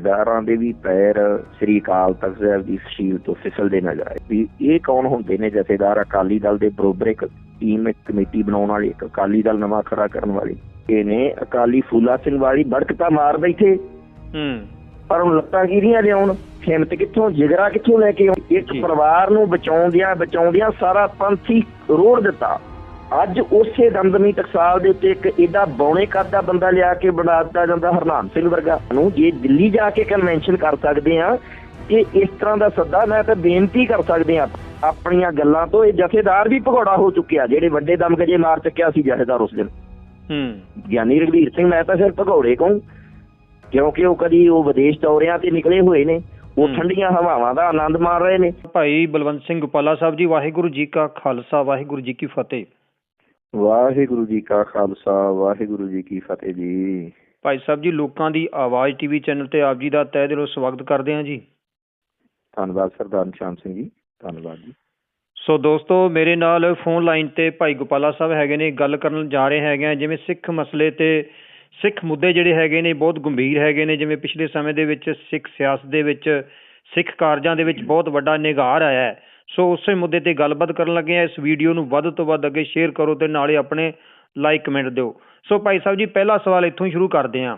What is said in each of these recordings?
ਜਥੇਦਾਰਾਂ ਦੇ ਵੀ ਪੈਰ ਸ੍ਰੀ ਅਕਾਲ ਤਖਤ ਸਾਹਿਬ ਦੀ ਸ਼ੀਲ ਤੋਂ ਫਿਸਲਦੇ ਨਜ਼ਰ ਆਏ। ਵੀ ਇਹ ਕੌਣ ਹੁੰਦੇ ਨੇ ਜਥੇਦਾਰ? ਅਕਾਲੀ ਦਲ ਦੇ ਬਰੋਬਰ ਇੱਕ ਟੀਮ ਇੱਕ ਕਮੇਟੀ ਬਣਾਉਣ ਵਾਲੀ ਇੱਕ ਅਕਾਲੀ ਦਲ ਨਵਾਂ ਖੜਾ ਕਰਨ ਵਾਲੀ। ਇਹ ਨੇ ਅਕਾਲੀ ਫੂਲਾ ਸਿੰਘ ਵਾਲੀ ਬੜਕਤਾ ਮਾਰ ਬੈਠੇ। ਹੂੰ। ਪਰ ਹੁਣ ਲੱਤਾਂ ਕਿਹਦੀਆਂ ਲਿਆਉਣ? ਹਿੰਮਤ ਕਿੱਥੋਂ ਜਿਗਰਾ ਕਿੱਥੋਂ ਲੈ ਕੇ? ਇੱਕ। ਪਰਿਵਾਰ ਨੂੰ ਬਚਾਉਂਦਿਆਂ ਬਚਾਉਂਦਿਆਂ ਸਾਰਾ ਪੰਥੀ ਰੋੜ ਦਿੱਤਾ। ਅੱਜ ਉਸੇ ਦਮਦਮੀ ਟਕਸਾਲ ਦੇ ਉੱਤੇ ਇੱਕ ਏਡਾ ਬੌਣੇ ਕੱਦ ਦਾ ਬੰਦਾ ਲਿਆ ਕੇ ਬਣਾ ਦਿੱਤਾ ਜਾਂਦਾ ਹਰਨਾਮ ਸਿੰਘ ਵਰਗਾ। ਨੂੰ ਜੇ ਦਿੱਲੀ ਜਾ ਕੇ ਕਨਵੈਨਸ਼ਨ ਕਰ ਸਕਦੇ ਆ ਕਿ ਇਸ ਤਰ੍ਹਾਂ ਦਾ ਸੱਦਾ ਮੈਂ ਤਾਂ ਬੇਨਤੀ ਕਰ ਸਕਦੇ ਆ ਆਪਣੀਆਂ ਗੱਲਾਂ ਤੋਂ ਇਹ ਜਥੇਦਾਰ ਵੀ ਭਗੌੜਾ ਹੋ ਚੁੱਕਿਆ ਜਿਹੜੇ ਵੱਡੇ ਦਮਗਜੇ ਮਾਰ ਚੱਕਿਆ ਸੀ ਜਥੇਦਾਰ ਉਸ ਦਿਨ। ਹੂੰ। ਗਿਆਨੀ ਰਘਵੀਰ ਸਿੰਘ ਮੈਂ ਤਾਂ ਫਿਰ ਭਗੌੜੇ ਕਹੂੰ ਕਿਉਂਕਿ ਉਹ ਕਦੀ ਉਹ ਵਿਦੇਸ਼ ਦੌਰਿਆਂ ਤੇ ਨਿਕਲੇ ਹੋਏ ਨੇ। ਉਹ। ਠੰਡੀਆਂ ਹਵਾਵਾਂ ਦਾ ਆਨੰਦ ਮਾਣ ਰਹੇ ਨੇ। ਭਾਈ ਬਲਵੰਤ ਸਿੰਘ ਗੋਪਾਲਾ ਸਾਹਿਬ ਜੀ ਵਾਹਿਗੁਰੂ ਜੀ ਕਾ ਖਾਲਸਾ ਵਾਹਿਗੁਰੂ ਜੀ ਕੀ ਫਤਿਹ। ਵਾਹਿਗੁਰੂ ਜੀ ਕਾ ਖਾਲਸਾ ਵਾਹਿਗੁਰੂ ਜੀ ਕੀ ਫਤਿਹ ਜੀ। ਭਾਈ ਸਾਹਿਬ ਜੀ ਲੋਕਾਂ ਦੀ ਆਵਾਜ਼ ਟੀਵੀ ਚੈਨਲ ਤੇ ਆਪ ਜੀ ਦਾ ਤਹਿ ਦਿਲੋਂ ਸਵਾਗਤ ਕਰਦੇ ਹਾਂ ਜੀ। ਧੰਨਵਾਦ ਸਰਦਾਰ ਨਿਸ਼ਾਨ ਸਿੰਘ ਜੀ ਧੰਨਵਾਦ ਜੀ। ਸੋ ਦੋਸਤੋ ਮੇਰੇ ਨਾਲ ਫੋਨ ਲਾਈਨ ਤੇ ਭਾਈ ਗੋਪਾਲਾ ਸਾਹਿਬ ਹੈਗੇ ਨੇ ਗੱਲ ਕਰਨ ਜਾ ਰਹੇ ਹੈਗੇ ਆ ਜਿਵੇਂ ਸਿੱਖ ਮਸਲੇ ਤੇ ਸਿੱਖ ਮੁੱਦੇ ਜਿਹੜੇ ਹੈਗੇ ਨੇ ਬਹੁਤ ਗੰਭੀਰ ਹੈਗੇ ਨੇ ਜਿਵੇਂ ਪਿਛਲੇ ਸਮੇਂ ਦੇ ਵਿੱਚ ਸਿੱਖ ਸਿਆਸਤ ਦੇ ਵਿੱਚ ਸਿੱਖ ਕਾਰਜਾਂ ਦੇ ਵਿੱਚ ਬਹੁਤ ਵੱਡਾ ਨਿਗਾਰ ਆਇਆ ਹੈ। ਸੋ ਉਸੇ ਮੁੱਦੇ ਤੇ ਗੱਲਬਾਤ ਕਰਨ ਲੱਗੇ ਆ ਇਸ ਵੀਡੀਓ ਨੂੰ ਵੱਧ ਤੋਂ ਵੱਧ ਅੱਗੇ ਸ਼ੇਅਰ ਕਰੋ ਤੇ ਨਾਲੇ ਆਪਣੇ ਲਾਈਕ ਕਮੈਂਟ ਦਿਓ। ਸੋ ਭਾਈ ਸਾਹਿਬ ਜੀ ਪਹਿਲਾ ਸਵਾਲ ਇੱਥੋਂ ਹੀ ਸ਼ੁਰੂ ਕਰਦੇ ਹਾਂ।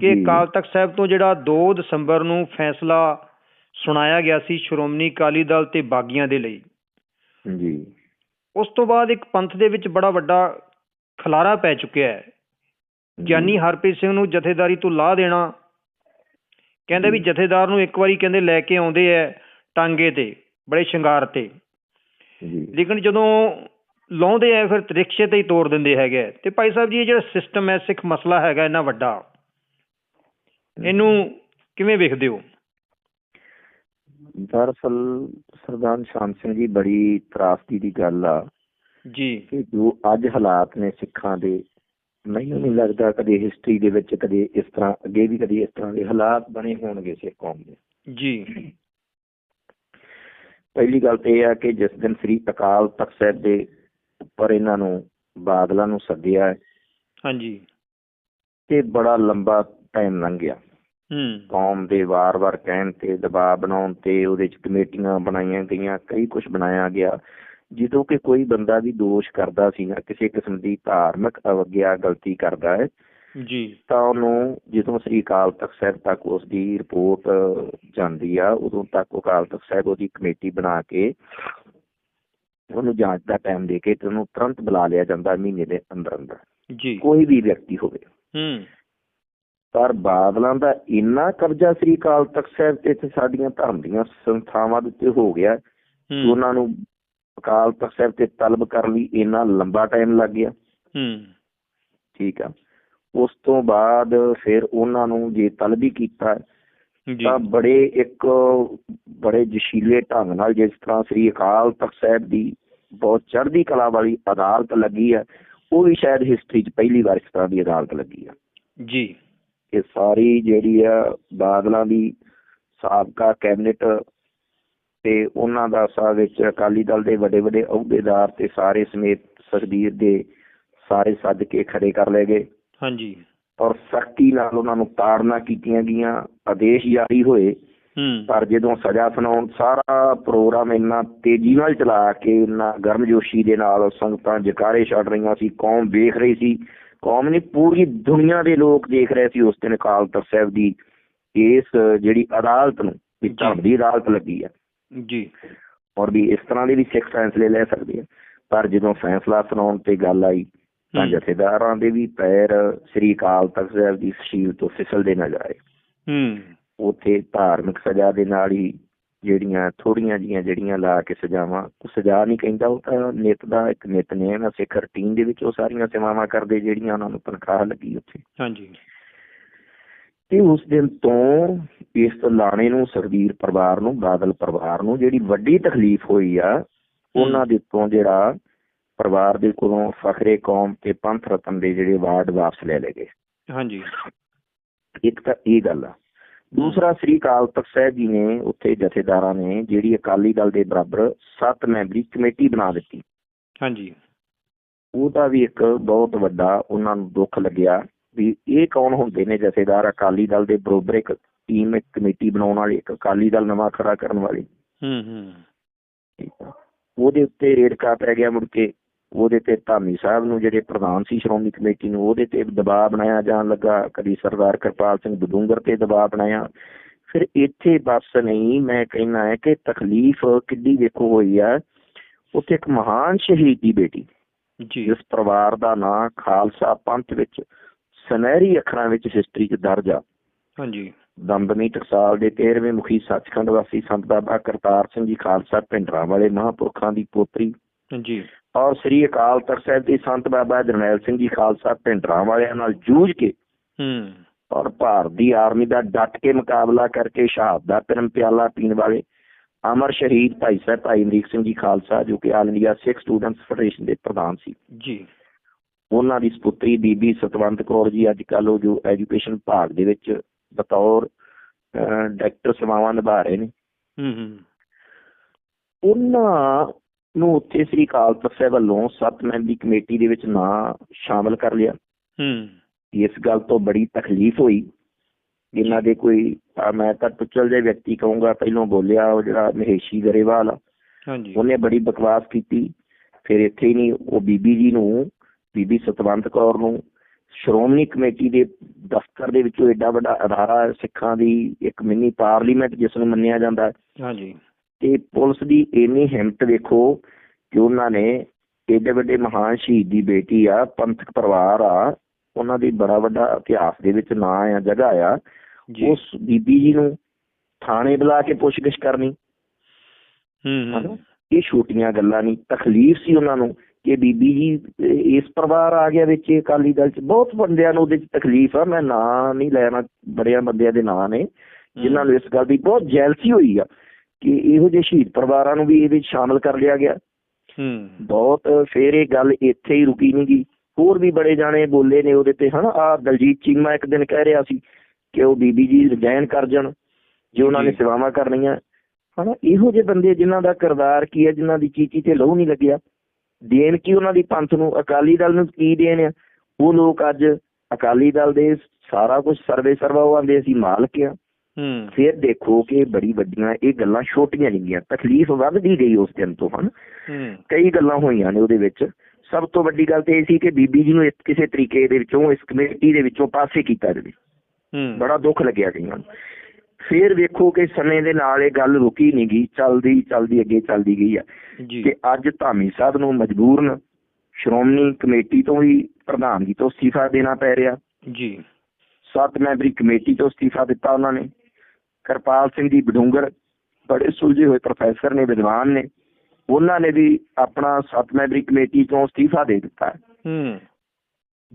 ਕਿ ਜੀ। ਅਕਾਲ ਤਖਤ ਸਾਹਿਬ ਤੋਂ ਜਿਹੜਾ 2 ਦਸੰਬਰ ਨੂੰ ਫੈਸਲਾ ਸੁਣਾਇਆ ਗਿਆ ਸੀ ਸ਼੍ਰੋਮਣੀ ਅਕਾਲੀ ਦਲ ਤੇ ਬਾਗੀਆਂ ਦੇ ਲਈ। ਜੀ। ਉਸ ਤੋਂ ਬਾਅਦ ਇੱਕ ਪੰਥ ਦੇ ਵਿੱਚ ਬੜਾ ਵੱਡਾ ਖਲਾਰਾ ਪੈ ਚੁੱਕਿਆ ਹੈ। ਗਿਆਨੀ ਹਰਪ੍ਰੀਤ ਸਿੰਘ ਨੂੰ ਜਥੇਦਾਰੀ ਤੋਂ ਲਾਹ ਦੇਣਾ। ਕਹਿੰਦੇ ਵੀ। ਜਥੇਦਾਰ ਨੂੰ ਇੱਕ ਵਾਰੀ ਕਹਿੰਦੇ ਲੈ ਕੇ ਆਉਂਦੇ ਐ ਟਾਂਗੇ ਤੇ। ਬੜੇ ਸ਼ਿੰਗਾਰ ਤੇ। ਲੇਕਿਨ ਜਦੋਂ ਲਾਉਂਦੇ ਐ ਫਿਰ ਰਿਕਸ਼ੇ ਤੇ ਹੀ ਤੋੜ ਦਿੰਦੇ ਹੈਗੇ ਆ। ਤੇ ਭਾਈ ਸਾਹਿਬ ਜੀ ਇਹ ਜਿਹੜਾ ਸਿਸਟਮ ਹੈ ਸਿੱਖ ਮਸਲਾ ਹੈਗਾ ਇੰਨਾ ਵੱਡਾ। ਇਹਨੂੰ ਕਿਵੇਂ ਵੇਖਦੇ ਹੋ? ਦਰਅਸਲ ਸਰਦਾਰ ਨਿਸ਼ਾਨ ਸਿੰਘ ਜੀ ਬੜੀ ਤਰਾਸਦੀ ਦੀ ਗੱਲ ਆ। ਜੀ। ਕਿ ਜੋ ਅੱਜ ਹਾਲਾਤ ਨੇ ਸਿੱਖਾਂ ਦੇ ਮੈਨੂੰ ਨਹੀਂ ਲੱਗਦਾ ਕਦੇ ਹਿਸਟਰੀ ਦੇ ਵਿੱਚ ਕਦੇ ਇਸ ਤਰ੍ਹਾਂ ਅੱਗੇ ਵੀ ਕਦੇ ਇਸ ਤਰ੍ਹਾਂ ਦੇ ਹਾਲਾਤ ਬਣੇ ਹੋਣਗੇ ਸਿੱਖ ਕੌਮ ਦੇ। ਜੀ। ਪਹਿਲੀ ਗੱਲ ਤੇ ਇਹ ਆ ਕਿ ਜਿਸ ਦਿਨ ਸ੍ਰੀ ਅਕਾਲ ਤਖਤ ਸਾਹਿਬ ਦੇ ਉੱਪਰ ਇਹਨਾਂ ਨੂੰ ਬਾਦਲਾਂ ਨੂੰ ਸੱਦਿਆ ਹਾਂਜੀ। ਤੇ ਬੜਾ ਲੰਬਾ ਟਾਈਮ ਲੰਘ ਗਿਆ ਹੂੰ। ਕੌਮ ਦੇ ਵਾਰ-ਵਾਰ ਕਹਿਣ ਤੇ ਦਬਾਅ ਬਣਾਉਣ ਤੇ ਉਹਦੇ ਚ ਕਮੇਟੀਆਂ ਬਣਾਈਆਂ ਗਈਆਂ ਕਈ ਕੁਝ ਬਣਾਇਆ ਗਿਆ। ਜਦੋਂ ਕਿ ਕੋਈ ਬੰਦਾ ਵੀ ਦੋਸ਼ ਕਰਦਾ ਸੀ ਨਾ ਕਿਸੇ ਕਿਸਮ ਦੀ ਧਾਰਮਿਕ ਅਵਗਿਆ ਗਲਤੀ ਕਰਦਾ ਹੈ ਜੀ। ਤਾਂ ਉਹਨੂੰ ਜਦੋਂ ਸ੍ਰੀ ਅਕਾਲ ਤਖਤ ਸਾਹਿਬ ਤੱਕ ਉਸ ਦੀ ਰਿਪੋਰਟ ਜਾਂਦੀ ਆ ਉਦੋਂ ਤੱਕ ਅਕਾਲ ਤਖਤ ਸਾਹਿਬ ਉਹਦੀ ਕਮੇਟੀ ਬਣਾ ਕੇ ਉਹਨੂੰ ਜਾਂਚ ਦਾ ਟਾਈਮ ਦੇ ਕੇ ਤੇ ਉਹਨੂੰ ਤੁਰੰਤ ਬੁਲਾ ਲਿਆ ਜਾਂਦਾ ਮਹੀਨੇ ਦੇ ਅੰਦਰ ਅੰਦਰ। ਜੀ। ਕੋਈ ਵੀ ਵਿਅਕਤੀ ਹੋਵੇ। ਹੂੰ। ਪਰ ਬਾਦਲਾਂ ਦਾ ਇੰਨਾ ਕਬਜ਼ਾ ਸ੍ਰੀ ਅਕਾਲ ਤਖਤ ਸਾਹਿਬ ਤੇ ਸਾਡੀਆਂ ਧਰਮ ਦੀਆਂ ਸੰਸਥਾਵਾਂ ਦੇ ਉੱਤੇ ਹੋ ਗਿਆ ਕਿ ਉਹਨਾਂ ਨੂੰ ਅਕਾਲ ਤਖਤ ਸਾਹਿਬ ਤੇ ਤਲਬ ਕਰਨ ਲਈ ਇੰਨਾ ਲੰਬਾ ਟਾਈਮ ਲੱਗ ਗਿਆ। ਹੂੰ। ਠੀਕ ਆ। ਉਸ ਤੋਂ ਬਾਅਦ ਫਿਰ ਉਹਨਾਂ ਨੂੰ ਜੇ ਤਲਬ ਹੀ ਕੀਤਾ ਤਾਂ ਬੜੇ ਇੱਕ ਬੜੇ ਜਸ਼ੀਲੇ ਢੰਗ ਨਾਲ ਜਿਸ ਤਰ੍ਹਾਂ ਸ੍ਰੀ ਅਕਾਲ ਤਖਤ ਸਾਹਿਬ ਦੀ ਬਹੁਤ ਚੜ੍ਹਦੀ ਕਲਾ ਵਾਲੀ ਅਦਾਲਤ ਲੱਗੀ ਆ ਉਹ ਵੀ ਸ਼ਾਇਦ ਹਿਸਟਰੀ 'ਚ ਪਹਿਲੀ ਵਾਰ ਇਸ ਤਰ੍ਹਾਂ ਦੀ ਅਦਾਲਤ ਲੱਗੀ ਆ ਜੀ। ਇਹ ਸਾਰੀ ਜਿਹੜੀ ਆ ਬਾਦਲਾਂ ਦੀ ਸਾਬਕਾ ਕੈਬਨਿਟ ਤੇ ਉਹਨਾਂ ਦਾ ਅਸਲ ਵਿੱਚ ਅਕਾਲੀ ਦਲ ਦੇ ਵੱਡੇ ਵੱਡੇ ਅਹੁਦੇਦਾਰ ਤੇ ਸਾਰੇ ਸਮੇਤ ਸਰਬੀਰ ਦੇ ਸਾਰੇ ਸੱਦ ਕੇ ਖੜੇ ਕਰ ਲਏ ਗਏ। ਹਾਂਜੀ। ਔਰ ਸਖਤੀ ਨਾਲ ਉਹਨਾਂ ਨੂੰ ਤਾੜਨਾ ਕੀਤੀਆਂ ਗਈਆਂ ਆਦੇਸ਼ ਜਾਰੀ ਹੋਏ। ਪਰ ਜਦੋਂ ਸਜ਼ਾ ਸੁਣਾਉਣ ਸਾਰਾ ਪ੍ਰੋਗਰਾਮ ਇੰਨਾ ਤੇਜ਼ੀ ਨਾਲ ਚਲਾ ਕੇ ਇੰਨਾ ਗਰਮਜੋਸ਼ੀ ਦੇ ਨਾਲ ਸੰਗਤਾਂ ਜਕਾਰੇ ਛੱਡ ਰਹੀਆਂ ਸੀ ਕੌਮ ਵੇਖ ਰਹੀ ਸੀ ਕੌਮ ਨਹੀਂ ਪੂਰੀ ਦੁਨੀਆ ਦੇ ਲੋਕ ਦੇਖ ਰਹੇ ਸੀ ਉਸ ਦਿਨ ਅਕਾਲ ਤਖਤ ਸਾਹਿਬ ਦੀ ਇਸ ਜਿਹੜੀ ਅਦਾਲਤ ਨੂੰ ਵੀ। ਧਰਮ ਦੀ ਅਦਾਲਤ ਲੱਗੀ ਹੈ ਜੀ। ਔਰ ਵੀ ਇਸ ਤਰ੍ਹਾਂ ਦੇ ਵੀ ਸਿੱਖ ਫੈਸਲੇ ਲੈ ਸਕਦੇ ਆ। ਪਰ ਜਦੋਂ ਫੈਸਲਾ ਸੁਣਾਉਣ ਤੇ ਗੱਲ ਆਈ ਤਾਂ। ਜਥੇਦਾਰਾਂ ਦੇ ਵੀ ਪੈਰ ਸ੍ਰੀ ਅਕਾਲ ਤਖਤ ਸਾਹਿਬ ਦੀ ਸ਼ੀਲ ਤੋਂ ਫਿਸਲਦੇ ਨਜ਼ਰ ਆਏ ਹੂੰ। ਉਥੇ ਧਾਰਮਿਕ ਸਜ਼ਾ ਦੇ ਨਾਲ ਹੀ ਜਿਹੜੀਆਂ ਥੋੜੀਆਂ ਜੀਆਂ ਜਿਹੜੀਆਂ ਲਾ ਕੇ ਸਜ਼ਾਵਾਂ ਉਹ ਸਜ਼ਾ ਨਹੀਂ ਕਹਿੰਦਾ ਉਹ ਤਾਂ ਨਿਤ ਦਾ ਇੱਕ ਨਿਤਨੇਮ ਹੈ ਸਿੱਖ ਰੁਟੀਨ ਦੇ ਵਿੱਚ ਉਹ ਸਾਰੀਆਂ ਸੇਵਾਵਾਂ ਕਰਦੇ ਜਿਹੜੀਆਂ ਉਹਨਾਂ ਨੂੰ ਤਨਖਾਹ ਲੱਗੀ ਉੱਥੇ। ਹਾਂਜੀ। ਤੇ ਉਸ ਦਿਨ ਤੋਂ ਇਸ ਲਾਣੇ ਨੂੰ ਸਰਵੀਰ ਪਰਿਵਾਰ ਨੂੰ ਬਾਦਲ ਪਰਿਵਾਰ ਨੂੰ ਜਿਹੜੀ ਵੱਡੀ ਤਕਲੀਫ ਹੋਈ ਆ ਉਹਨਾਂ ਦੇ ਤੋਂ ਜਿਹੜਾ ਪਰਿਵਾਰ ਦੇ ਕੋਲੋਂ ਫਖਰੇ ਕੌਮ ਤੇ ਪੰਥ ਰਤਨ ਦੇ ਜਿਹੜੇ ਅਵਾਰਡ ਵਾਪਸ ਲੈ ਲਏ ਗਏ। ਹਾਂਜੀ। ਇੱਕ ਤਾਂ ਇਹ ਗੱਲ ਆ। ਦੂਸਰਾ ਸ੍ਰੀ ਅਕਾਲ ਤਖਤ ਸਾਹਿਬ ਜੀ ਨੇ ਉੱਥੇ ਜਥੇਦਾਰਾਂ ਨੇ ਜਿਹੜੀ ਅਕਾਲੀ ਦਲ ਦੇ ਬਰਾਬਰ 7 ਮੈਂਬਰੀ ਕਮੇਟੀ ਬਣਾ ਦਿੱਤੀ। ਹਾਂਜੀ। ਉਹਦਾ ਵੀ ਇੱਕ ਬਹੁਤ ਵੱਡਾ ਉਹਨਾਂ ਨੂੰ ਦੁੱਖ ਲੱਗਿਆ ਵੀ ਇਹ ਕੌਣ ਹੁੰਦੇ ਨੇ ਜਥੇਦਾਰ ਅਕਾਲੀ ਦਲ ਦੇ ਬਰੋਬਰ ਇੱਕ ਟੀਮ ਇੱਕ ਕਮੇਟੀ ਬਣਾਉਣ ਵਾਲੀ ਇੱਕ ਅਕਾਲੀ ਦਲ ਨਵਾਂ ਖੜਾ ਕਰਨ ਵਾਲੀ। ਹੂੰ ਹੂੰ। ਉਹਦੇ ਉੱਤੇ ਰੇੜਕਾ ਪੈ ਗਿਆ ਮੁੜ ਕੇ। ਉਹਦੇ ਤੇ ਧਾਮੀ ਸਾਹਿਬ ਨੂੰ ਜਿਹੜੇ ਪ੍ਰਧਾਨ ਸੀ ਸ਼੍ਰੋਮਣੀ ਕਮੇਟੀ ਨੂੰ ਉਹਦੇ ਤੇ ਦਬਾਅ ਬਣਾਇਆ ਜਾਣ ਲੱਗਾ। ਕਦੀ ਸਰਦਾਰ ਕਿਰਪਾਲ ਸਿੰਘ ਬਦੂੰਗਰ ਤੇ ਦਬਾਅ ਬਣਾਇਆ। ਫਿਰ ਇੱਥੇ ਬਸ ਨਹੀਂ ਮੈਂ ਕਹਿਣਾ ਹੈ ਕਿ ਤਕਲੀਫ ਕਿੱਡੀ ਵੇਖੋ ਹੋਈ ਆ। ਉੱਥੇ ਇੱਕ ਮਹਾਨ ਸ਼ਹੀਦ ਦੀ ਬੇਟੀ ਜੀ। ਜਿਸ ਪਰਿਵਾਰ ਦਾ ਨਾਂ ਖਾਲਸਾ ਪੰਥ ਵਿੱਚ ਸੁਨਹਿਰੀ ਅੱਖਰਾਂ ਵਿੱਚ ਹਿਸਟਰੀ 'ਚ ਦਰਜ ਆ। ਹਾਂਜੀ। ਦਮਦਮੀ ਟਕਸਾਲ ਦੇ 13ਵੇਂ ਮੁਖੀ ਸੱਚਖੰਡ ਵਾਸੀ ਸੰਤ ਬਾਬਾ ਕਰਤਾਰ ਸਿੰਘ ਜੀ ਖਾਲਸਾ ਪਿੰਡਰਾਂ ਵਾਲੇ ਮਹਾਂਪੁਰਖਾਂ ਦੀ ਪੋਤਰੀ। ਜੀ। ਔਰ ਸ੍ਰੀ ਅਕਾਲ ਤਖਤ ਸਾਹਿਬ ਦੇ ਸੰਤ ਬਾਬਾ ਜਰਨੈਲ ਸਿੰਘ ਜੀ ਖਾਲਸਾ ਪਿੰਡਰਾਂ ਵਾਲਿਆਂ ਨਾਲ ਜੂਝ ਕੇ ਹੂੰ। ਔਰ ਭਾਰਤ ਆਰਮੀ ਦਾ ਡਟ ਕੇ ਮੁਕਾਬਲਾ ਕਰਕੇ ਸ਼ਹਾਦਤ ਦਾ ਪਰਮ ਪਿਆਲਾ ਪੀਣ ਵਾਲੇ ਅਮਰ ਸ਼ਹੀਦ ਭਾਈ ਸਾਹਿਬ ਭਾਈ ਅਮਰੀਕ ਸਿੰਘ ਜੀ ਖਾਲਸਾ ਜੋ ਕਿ all India Sikh students federation ਦੇ ਪ੍ਰਧਾਨ ਸੀ। ਜੀ। ਉਹਨਾਂ ਦੀ ਸੁਪੁੱਤਰੀ ਬੀਬੀ ਸਤਵੰਤ ਕੌਰ ਜੀ ਅੱਜ ਕੱਲ੍ਹ ਉਹ ਜੋ ਐਜੂਕੇਸ਼ਨ ਵਿਭਾਗ ਦੇ ਵਿੱਚ ਬਤੌਰ ਡਾਇਰੈਕਟਰ ਸੇਵਾਵਾਂ ਨਿਭਾ ਰਹੇ ਨੇ। ਹੂੰ ਹੂੰ। ਉਹਨਾਂ ਨੂੰ ਉੱਥੇ ਸ੍ਰੀ ਅਕਾਲ ਤਖਤ ਸਾਹਿਬ ਵੱਲੋਂ ਸੱਤ ਮੈਂਬਰੀ ਕਮੇਟੀ ਦੇ ਵਿੱਚ ਨਾਂ ਸ਼ਾਮਲ ਕਰ ਲਿਆ। ਹੂੰ। ਇਸ ਗੱਲ ਤੋਂ ਬੜੀ ਤਕਲੀਫ ਹੋਈ। ਇਹਨਾਂ ਦੇ ਕੋਈ ਮੈਂ ਤਾਂ ਟੁੱਚਲ ਦੇ ਵਿਅਕਤੀ ਕਹੂੰਗਾ ਪਹਿਲੋਂ ਬੋਲਿਆ ਉਹ ਜਿਹੜਾ ਮਹੇਸ਼ੀ ਗਰੇਵਾਲ ਹਾਂਜੀ। ਉਹਨੇ ਬੜੀ ਬਕਵਾਸ ਕੀਤੀ। ਫਿਰ ਇੱਥੇ ਹੀ ਨਹੀਂ ਉਹ ਬੀਬੀ ਜੀ ਨੂੰ ਬੀਬੀ ਸਤਵੰਤ ਕੌਰ ਨੂੰ ਸ਼੍ਰੋਮਣੀ ਕਮੇਟੀ ਦੇ ਦਫ਼ਤਰ ਦੇ ਵਿੱਚੋਂ ਐਡਾ ਵੱਡਾ ਅਦਾਰਾ ਸਿੱਖਾਂ ਦੀ ਇੱਕ ਮਿੰਨੀ ਪਾਰਲੀਮੈਂਟ ਜਿਸ ਨੂੰ ਮੰਨਿਆ ਜਾਂਦਾ ਹਾਂਜੀ। ਤੇ ਪੁਲਿਸ ਦੀ ਇੰਨੀ ਹਿੰਮਤ ਵੇਖੋ ਕਿ ਉਹਨਾਂ ਨੇ ਏਡੇ ਵੱਡੇ ਮਹਾਨ ਸ਼ਹੀਦ ਦੀ ਬੇਟੀ ਆ ਪੰਥਕ ਪਰਿਵਾਰ ਆ ਉਹਨਾਂ ਦੀ ਬੜਾ ਵੱਡਾ ਇਤਿਹਾਸ ਦੇ ਵਿੱਚ ਨਾਂ ਆ ਜਗ੍ਹਾ ਆ। ਉਸ ਬੀਬੀ ਜੀ ਨੂੰ ਥਾਣੇ ਬੁਲਾ ਕੇ ਪੁੱਛਗਿੱਛ ਕਰਨੀ। ਹੂੰ ਇਹ ਛੋਟੀਆਂ ਗੱਲਾਂ ਨਹੀਂ ਤਕਲੀਫ ਸੀ ਉਹਨਾਂ ਨੂੰ ਕਿ ਬੀਬੀ ਜੀ ਇਸ ਪਰਿਵਾਰ ਆ ਗਿਆ ਵਿੱਚ ਅਕਾਲੀ ਦਲ ਚ। ਬਹੁਤ ਬੰਦਿਆਂ ਨੂੰ ਉਹਦੇ ਚ ਤਕਲੀਫ ਆ ਮੈਂ ਨਾਂ ਨਹੀਂ ਲੈਣਾ ਬੜਿਆਂ ਬੰਦਿਆਂ ਦੇ ਨਾਂ ਨੇ ਜਿਨ੍ਹਾਂ ਨੂੰ ਇਸ ਗੱਲ ਦੀ ਬਹੁਤ ਜੈਲਸੀ ਹੋਈ ਆ। ਕਿ ਇਹੋ ਜਿਹੇ ਸ਼ਹੀਦ ਪਰਿਵਾਰਾਂ ਨੂੰ ਵੀ ਇਹਦੇ ਵਿੱਚ ਸ਼ਾਮਲ ਕਰ ਲਿਆ ਗਿਆ। ਹੂੰ। ਬਹੁਤ ਫਿਰ ਇਹ ਗੱਲ ਇੱਥੇ ਹੀ ਰੁਕੀ ਨਹੀਂ ਗਈ ਹੋਰ ਵੀ ਬੜੇ ਜਾਣੇ ਬੋਲੇ ਨੇ ਉਹਦੇ ਤੇ ਹਨਾ? ਆ ਦਲਜੀਤ ਚੀਮਾ ਇੱਕ ਦਿਨ ਕਹਿ ਰਿਹਾ ਸੀ ਕਿ ਉਹ ਬੀਬੀ ਜੀ ਰਿਜ਼ਾਈਨ ਕਰ ਜਾਣ ਜੇ ਉਹਨਾਂ ਨੇ। ਸੇਵਾਵਾਂ ਕਰਨੀਆਂ। ਹਨਾ? ਇਹੋ ਜਿਹੇ ਬੰਦੇ ਜਿਨ੍ਹਾਂ ਦਾ ਕਿਰਦਾਰ ਕੀ ਹੈ ਜਿਨ੍ਹਾਂ ਦੀ ਚੀਚੀ ਤੇ ਲਹੂ ਨਹੀਂ ਲੱਗਿਆ। ਦੇਣ ਕੀ ਉਹਨਾਂ ਦੀ ਪੰਥ ਨੂੰ? ਅਕਾਲੀ ਦਲ ਨੂੰ ਕੀ ਦੇਣ ਆ? ਉਹ ਲੋਕ ਅੱਜ ਅਕਾਲੀ ਦਲ ਦੇ ਸਾਰਾ ਕੁਝ ਸਰਵੇ ਸਰਵਾ ਉਹ ਆਂਦੇ ਅਸੀਂ ਮਾਲਕ ਆ। ਫਿਰ ਦੇਖੋ ਕਿ ਬੜੀ ਵੱਡੀਆਂ ਇਹ ਗੱਲਾਂ ਛੋਟੀਆਂ ਨਹੀਂ ਗਈਆਂ ਤਕਲੀਫ ਵੱਧਦੀ ਗਈ ਉਸ ਦਿਨ ਤੋਂ ਹਨ ਕਈ ਗੱਲਾਂ ਹੋਈਆਂ ਨੇ ਉਹਦੇ ਵਿੱਚ। ਸਭ ਤੋਂ ਵੱਡੀ ਗੱਲ ਤੇ ਇਹ ਸੀ ਕਿ ਬੀਬੀ ਜੀ ਨੂੰ ਕਿਸੇ ਤਰੀਕੇ ਦੇ ਵਿੱਚੋਂ ਇਸ ਕਮੇਟੀ ਦੇ ਵਿੱਚੋਂ ਪਾਸੇ ਕੀਤਾ ਜਾਵੇ। ਹੂੰ। ਬੜਾ ਦੁੱਖ ਲੱਗਿਆ ਕਈਆਂ ਨੂੰ। ਫਿਰ ਵੇਖੋ ਕਿ ਸਮੇਂ ਦੇ ਨਾਲ ਇਹ ਗੱਲ ਰੁਕੀ ਨਹੀਂ ਗਈ ਚੱਲਦੀ ਚੱਲਦੀ ਅੱਗੇ ਚੱਲਦੀ ਗਈ ਆ। ਕਿ ਅੱਜ ਧਾਮੀ ਸਾਹਿਬ ਨੂੰ ਮਜਬੂਰਨ ਸ਼੍ਰੋਮਣੀ ਕਮੇਟੀ ਤੋਂ ਹੀ ਪ੍ਰਧਾਨਗੀ ਤੋਂ ਅਸਤੀਫਾ ਦੇਣਾ ਪੈ ਰਿਹਾ। ਜੀ। ਸੱਤ ਮੈਂਬਰੀ ਕਮੇਟੀ ਤੋਂ ਅਸਤੀਫਾ ਦਿੱਤਾ ਉਹਨਾਂ ਨੇ। ਕਿਰਪਾਲ ਸਿੰਘ ਜੀ ਬਡੂੰਗਰ ਬੜੇ ਸੁਲਝੇ ਹੋਏ ਪ੍ਰੋਫੈਸਰ ਨੇ ਵਿਦਵਾਨ ਨੇ ਉਹਨਾਂ ਨੇ ਵੀ ਆਪਣਾ ਸੱਤ ਮੈਂਬਰੀ ਕਮੇਟੀ ਤੋਂ ਅਸਤੀਫਾ ਦੇ ਦਿੱਤਾ ਹੈ।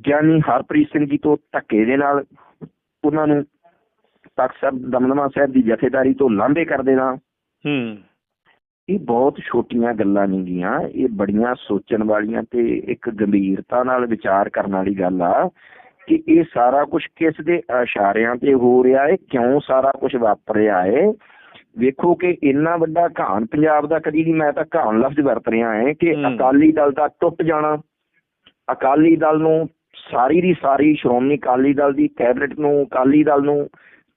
ਗਿਆਨੀ ਹਰਪ੍ਰੀਤ ਸਿੰਘ ਜੀ ਤੋਂ ਧੱਕੇ ਦੇ ਨਾਲ ਉਹਨਾਂ ਨੂੰ ਤਖਤ ਸਾਹਿਬ ਦਮਦਮਾ ਸਾਹਿਬ ਦੀ ਜਥੇਦਾਰੀ ਤੋਂ ਲਾਂਭੇ ਕਰ ਦੇਣਾ। ਹੂੰ। ਇਹ ਬਹੁਤ ਛੋਟੀਆਂ ਗੱਲਾਂ ਨਹੀਂ ਗੀਆਂ ਇਹ ਬੜੀਆਂ ਸੋਚਣ ਵਾਲੀਆਂ ਤੇ ਇੱਕ ਗੰਭੀਰਤਾ ਨਾਲ ਵਿਚਾਰ ਕਰਨ ਵਾਲੀ ਗੱਲ ਆ ਕਿ ਇਹ ਸਾਰਾ ਕੁਝ ਕਿਸ ਦੇ ਇਸ਼ਾਰਿਆਂ ਤੇ ਹੋ ਰਿਹਾ ਹੈ ਕਿਉਂ ਸਾਰਾ ਕੁਝ ਵਾਪਰ ਰਿਹਾ ਹੈ? ਵੇਖੋ ਕਿ ਇੰਨਾ ਵੱਡਾ ਘਾਣ ਪੰਜਾਬ ਦਾ ਕਦੀ ਨਹੀਂ ਮੈਂ ਤਾਂ ਘਾਣ ਲਫ਼ਜ਼ ਵਰਤ ਰਿਹਾ ਹੈ ਕਿ। ਅਕਾਲੀ ਦਲ ਦਾ ਟੁੱਟ ਜਾਣਾ ਅਕਾਲੀ ਦਲ ਨੂੰ ਸਾਰੀ ਦੀ ਸਾਰੀ ਸ਼੍ਰੋਮਣੀ ਅਕਾਲੀ ਦਲ ਦੀ ਕੈਬਨਿਟ ਨੂੰ ਅਕਾਲੀ ਦਲ ਨੂੰ